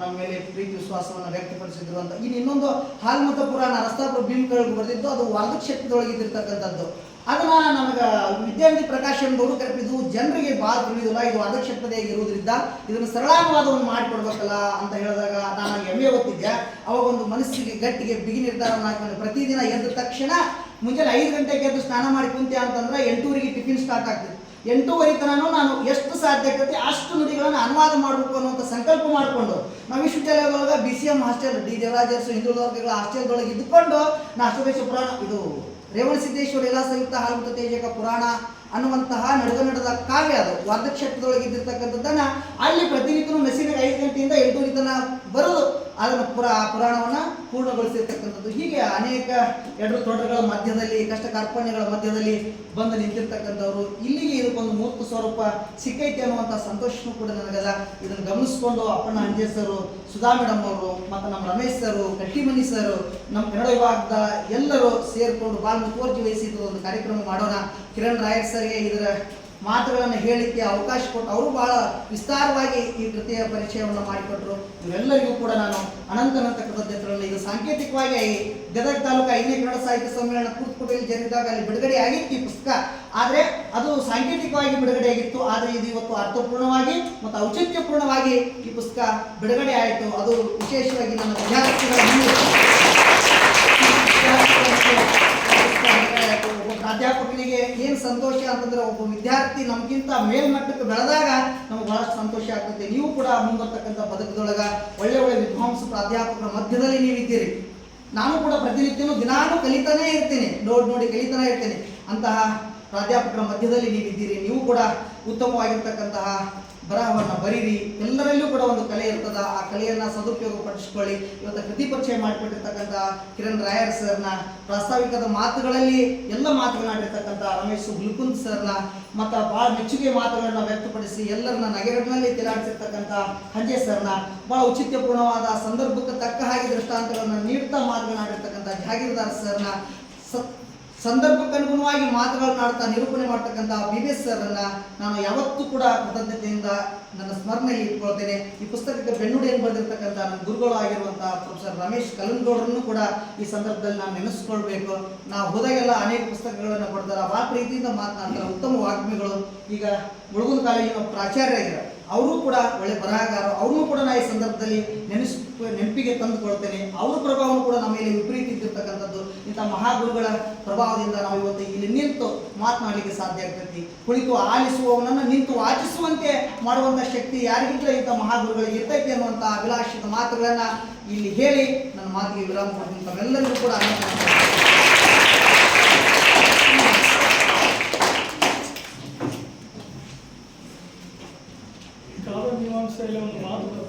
ನಮ್ಮ ಮೇಲೆ ಪ್ರೀತಿ ವಿಶ್ವಾಸವನ್ನು ವ್ಯಕ್ತಪಡಿಸಿದ್ರು ಅಂತ. ಇನ್ನು ಇನ್ನೊಂದು ಹಾಲ್ಮತ ಪುರಾಣ ರಸ್ತಾಪುರ ಭೀಮ್ಗಳಿಗೆ ಬರೆದಿದ್ದು, ಅದು ಶಕ್ತಿದೊಳಗೆ ಇದ್ದಿರ್ತಕ್ಕಂಥದ್ದು ಅದನ್ನ ನಮಗೆ ವಿದ್ಯಾರ್ಥಿ ಪ್ರಕಾಶ್ ಎಂಬುವರು ಕಲ್ಪಿದ್ದು ಜನರಿಗೆ ಭಾಳ ತಿಳಿದಿಲ್ಲ ಇದು ಅದಕ್ಷತೆಯಾಗಿ ಇರುವುದರಿಂದ ಇದನ್ನು ಸರಳವಾದವನ್ನು ಮಾಡಿಕೊಡ್ಬೇಕಲ್ಲ ಅಂತ ಹೇಳಿದಾಗ ನಾನು ಎಮ್ಮೆ ಓದ್ತಿದ್ದೆ ಅವಾಗ ಒಂದು ಮನಸ್ಸಿಗೆ ಗಟ್ಟಿಗೆ ಬಿಗಿ ನಿರ್ಧಾರವನ್ನು ಹಾಕೊಂಡು ಪ್ರತಿದಿನ ಎದ್ದ ತಕ್ಷಣ ಮುಂಜಾನೆ ಐದು ಗಂಟೆಗೆ ಎದ್ದು ಸ್ನಾನ ಮಾಡಿ ಕುಂತೆ ಅಂತಂದ್ರೆ ಎಂಟೂವರೆಗೆ ಟಿಫಿನ್ ಸ್ಟಾರ್ಟ್ ಆಗ್ತಿತ್ತು ಎಂಟೂವರೆ ತನಕ ನಾನು ಎಷ್ಟು ಸಾಧ್ಯ ಆಗ್ತೈತಿ ಅಷ್ಟು ನುಡಿಗಳನ್ನು ಅನುವಾದ ಮಾಡಬೇಕು ಅನ್ನುವಂಥ ಸಂಕಲ್ಪ ಮಾಡಿಕೊಂಡು ನಾವು ವಿಶ್ವವಿದ್ಯಾಲಯದೊಳಗೆ B C M hostel D Devarajarsu ಹಿಂದುಳಿದ ವರ್ಗಗಳ ಹಾಸ್ಟೆಲ್ದೊಳಗೆ ಇದ್ದುಕೊಂಡು ನಾ ಅಷ್ಟು ಇದು ರೇವಣ ಸಿದ್ದೇಶ್ವರ ಎಲ್ಲ ಸಂಯುಕ್ತ ಹಾಲ್ಮತ ತೇಜಕ ಪುರಾಣ ಅನ್ನುವಂತಹ ನಡುಗನ್ನಡದ ಕಾವ್ಯ ಅದು. ವಾರ್ಧಕ್ಷೇತ್ರದೊಳಗೆ ಇದ್ದಿರ್ತಕ್ಕಂಥದ್ದನ್ನು ಅಲ್ಲಿ ಪ್ರತಿನಿತ್ಯನೂ ಮೆಸಿನ ಐದು ಗಂಟೆಯಿಂದ ಎಂಟು ತನಕ ಬರೋದು. ಅದನ್ನು ಪುರಾ ಪುರಾಣವನ್ನು ಪೂರ್ಣಗೊಳಿಸಿರ್ತಕ್ಕಂಥದ್ದು. ಹೀಗೆ ಅನೇಕ ಎರಡು ತೋಟಗಳ ಮಧ್ಯದಲ್ಲಿ ಕಷ್ಟ ಕಾರ್ಪಣ್ಯಗಳ ಮಧ್ಯದಲ್ಲಿ ಬಂದು ನಿಂತಿರ್ತಕ್ಕಂಥವ್ರು. ಇಲ್ಲಿಗೆ ಇದಕ್ಕೊಂದು ಮೂರ್ತ ಸ್ವರೂಪ ಸಿಕ್ಕೈತೆ ಅನ್ನುವಂಥ ಸಂತೋಷನೂ ಕೂಡ ನನಗದ. ಇದನ್ನು ಗಮನಿಸ್ಕೊಂಡು ಅಪ್ಪಣ್ಣ ಅಂಜೆ ಸರು, ಸುಧಾ ಮೇಡಮ್ ಅವರು, ಮತ್ತು ನಮ್ಮ ರಮೇಶ್ ಸರು, ಕಟ್ಟಿಮನಿ ಸರ್, ನಮ್ಮ ಕನ್ನಡ ವಿಭಾಗದ ಎಲ್ಲರೂ ಸೇರಿಕೊಂಡು ಭಾಳ ಮುತುವರ್ಜಿ ವಹಿಸಿ ಒಂದು ಕಾರ್ಯಕ್ರಮ ಮಾಡೋಣ. ಕಿರಣ್ ರಾಯರ್ ಸರ್ಗೆ ಇದರ ಮಾತುಗಳನ್ನು ಹೇಳಲಿಕ್ಕೆ ಅವಕಾಶ ಕೊಟ್ಟು ಅವರು ಬಹಳ ವಿಸ್ತಾರವಾಗಿ ಈ ಕೃತಿಯ ಪರಿಚಯವನ್ನು ಮಾಡಿಕೊಟ್ಟರು ಇವೆಲ್ಲರಿಗೂ ಕೂಡ ನಾನು ಅನಂತ ಅನಂತ ಕೃತಜ್ಞತೆಗಳನ್ನು ಇದು ಸಾಂಕೇತಿಕವಾಗಿ ಗದಗ ತಾಲೂಕು ಐದನೇ ಕನ್ನಡ ಸಾಹಿತ್ಯ ಸಮ್ಮೇಳನ ಕೂತ್ಕೋಟೆಯಲ್ಲಿ ಜರುಗಿದಾಗ ಅಲ್ಲಿ ಬಿಡುಗಡೆ ಆಗಿತ್ತು ಈ ಪುಸ್ತಕ. ಆದರೆ ಅದು ಸಾಂಕೇತಿಕವಾಗಿ ಬಿಡುಗಡೆ ಆಗಿತ್ತು. ಆದರೆ ಇದು ಇವತ್ತು ಅರ್ಥಪೂರ್ಣವಾಗಿ ಮತ್ತು ಔಚಿತ್ಯಪೂರ್ಣವಾಗಿ ಈ ಪುಸ್ತಕ ಬಿಡುಗಡೆ ಆಯಿತು. ಅದು ವಿಶೇಷವಾಗಿ ನನ್ನ ವಿದ್ಯಾರ್ಥಿಗಳ ಒಬ್ಬ ಏನು ಸಂತೋಷ ಅಂತಂದ್ರೆ ಒಬ್ಬ ವಿದ್ಯಾರ್ಥಿ ನಮಗಿಂತ ಮೇಲ್ಮಟ್ಟಕ್ಕೆ ಬೆಳೆದಾಗ ನಮ್ಗೆ ಬಹಳಷ್ಟು ಸಂತೋಷ ಆಗ್ತದೆ. ನೀವು ಕೂಡ ಮುಂಬರ್ತಕ್ಕಂಥ ಬದುಕದೊಳಗ ಒಳ್ಳೆ ಒಳ್ಳೆ ವಿದ್ವಾಂಸ ಪ್ರಾಧ್ಯಾಪಕರ ಮಧ್ಯದಲ್ಲಿ ನೀವಿದ್ದೀರಿ. ನಾನು ಕೂಡ ಪ್ರತಿನಿತ್ಯನೂ ದಿನಾನು ಕಲಿತಾನೇ ಇರ್ತೇನೆ. ನೋಡಿ ನೋಡಿ ಕಲಿತಾನೇ ಇರ್ತೇನೆ. ಅಂತಹ ಪ್ರಾಧ್ಯಾಪಕರ ಮಧ್ಯದಲ್ಲಿ ನೀವಿದ್ದೀರಿ. ನೀವು ಕೂಡ ಉತ್ತಮವಾಗಿರ್ತಕ್ಕಂತಹ ಬರಹವನ್ನು ಬರೀರಿ. ಎಲ್ಲರಲ್ಲೂ ಕೂಡ ಒಂದು ಕಲೆ ಇರ್ತದ. ಆ ಕಲೆಯನ್ನು ಸದುಪಯೋಗ ಪಡಿಸ್ಕೊಳ್ಳಿ ಇವತ್ತು ಕೃತಿ ಪರಿಚಯ ಮಾಡಿಕೊಟ್ಟಿರ್ತಕ್ಕಂಥ ಕಿರಣ್ ರಾಯರ್ ಸರ್ನ, ಪ್ರಾಸ್ತಾವಿಕದ ಮಾತುಗಳಲ್ಲಿ ಎಲ್ಲ ಮಾತುಗಳನ್ನಾಡಿರ್ತಕ್ಕಂಥ ರಮೇಶ್ ಗುಲ್ಕುಂದ್ ಸರ್ನ, ಮತ್ತು ಭಾಳ ಮೆಚ್ಚುಗೆ ಮಾತುಗಳನ್ನ ವ್ಯಕ್ತಪಡಿಸಿ ಎಲ್ಲರನ್ನ ನಗೆರಡಿನಲ್ಲಿ ತಿರಾಡಿಸಿರ್ತಕ್ಕಂಥ ಹಂಜೆ ಸರ್ನ ಭಾಳ ಔಚಿತ್ಯಪೂರ್ಣವಾದ ಸಂದರ್ಭಕ್ಕೆ ತಕ್ಕ ಹಾಗೆ ದೃಷ್ಟಾಂತಗಳನ್ನು ನೀಡ್ತಾ ಮಾತುಗಳನ್ನಾಡಿರ್ತಕ್ಕಂಥ ಜಾಗೀರ್ದಾರ್ ಸರ್ನ ಸ ಸಂದರ್ಭಕ್ಕೆ ಅನುಗುಣವಾಗಿ ಮಾತುಗಳನ್ನಾಡ್ತಾ ನಿರೂಪಣೆ ಮಾಡ್ತಕ್ಕಂಥ ಬಿ ಬಿ ಎಸ್ ಸರ್ನ ನಾನು ಯಾವತ್ತೂ ಕೂಡ ಕೃತಜ್ಞತೆಯಿಂದ ನನ್ನ ಸ್ಮರಣೆಯಲ್ಲಿ ಇಟ್ಕೊಳ್ತೇನೆ. ಈ ಪುಸ್ತಕಕ್ಕೆ ಬೆನ್ನುಡಿಯನ್ನು ಬರೆದಿರ್ತಕ್ಕಂಥ ನನ್ನ ಗುರುಗಳು ಆಗಿರುವಂಥ ಪ್ರೊಫೆಸರ್ ರಮೇಶ್ ಕಲಂಗೌಡರನ್ನು ಕೂಡ ಈ ಸಂದರ್ಭದಲ್ಲಿ ನಾನು ನೆನೆಸ್ಕೊಳ್ಬೇಕು. ನಾವು ಹೋದಾಗೆಲ್ಲ ಅನೇಕ ಪುಸ್ತಕಗಳನ್ನು ಕೊಡ್ತಾರೆ ಆ ಪ್ರೀತಿಯಿಂದ ಮಾತನಾಡ್ತಾರೆ ಉತ್ತಮ ವಾಗ್ಮಿಗಳು. ಈಗ ಮುಳುಗುನ ಕಾಲೇಜಿನ ಪ್ರಾಚಾರ್ಯರಾಗಿದ್ದಾರೆ ಅವರು ಕೂಡ ಒಳ್ಳೆ ಬರಹಗಾರರು ಅವ್ರನ್ನೂ ಕೂಡ ನಾನು ಈ ಸಂದರ್ಭದಲ್ಲಿ ನೆನೆಸ್ ನೆನಪಿಗೆ ತಂದುಕೊಳ್ತೇನೆ. ಅವ್ರ ಪ್ರಭಾವನೂ ಕೂಡ ನಮ್ಮ ಮೇಲೆ ವಿಪರೀತ ಇದ್ದಿರ್ತಕ್ಕಂಥದ್ದು. ಇಂಥ ಮಹಾಗುರುಗಳ ಪ್ರಭಾವದಿಂದ ನಾವು ಇವತ್ತು ಇಲ್ಲಿ ನಿಂತು ಮಾತನಾಡಲಿಕ್ಕೆ ಸಾಧ್ಯ ಆಗ್ತೈತಿ. ಕುಳಿತು ಆಲಿಸುವವನನ್ನು ನಿಂತು ವಾಚಿಸುವಂತೆ ಮಾಡುವಂಥ ಶಕ್ತಿ ಯಾರಿಗಿದ್ರೆ ಇಂಥ ಮಹಾಗುರುಗಳಿಗೆ ಇರ್ತೈತಿ ಅನ್ನುವಂಥ ಅಭಿಲಾಷಿತ ಮಾತುಗಳನ್ನು ಇಲ್ಲಿ ಹೇಳಿ ನನ್ನ ಮಾತಿಗೆ ವಿರಾಮ ಕೊಡ್ತೀನಿ. ತಮ್ಮೆಲ್ಲರಿಗೂ ಕೂಡ ಮಾತು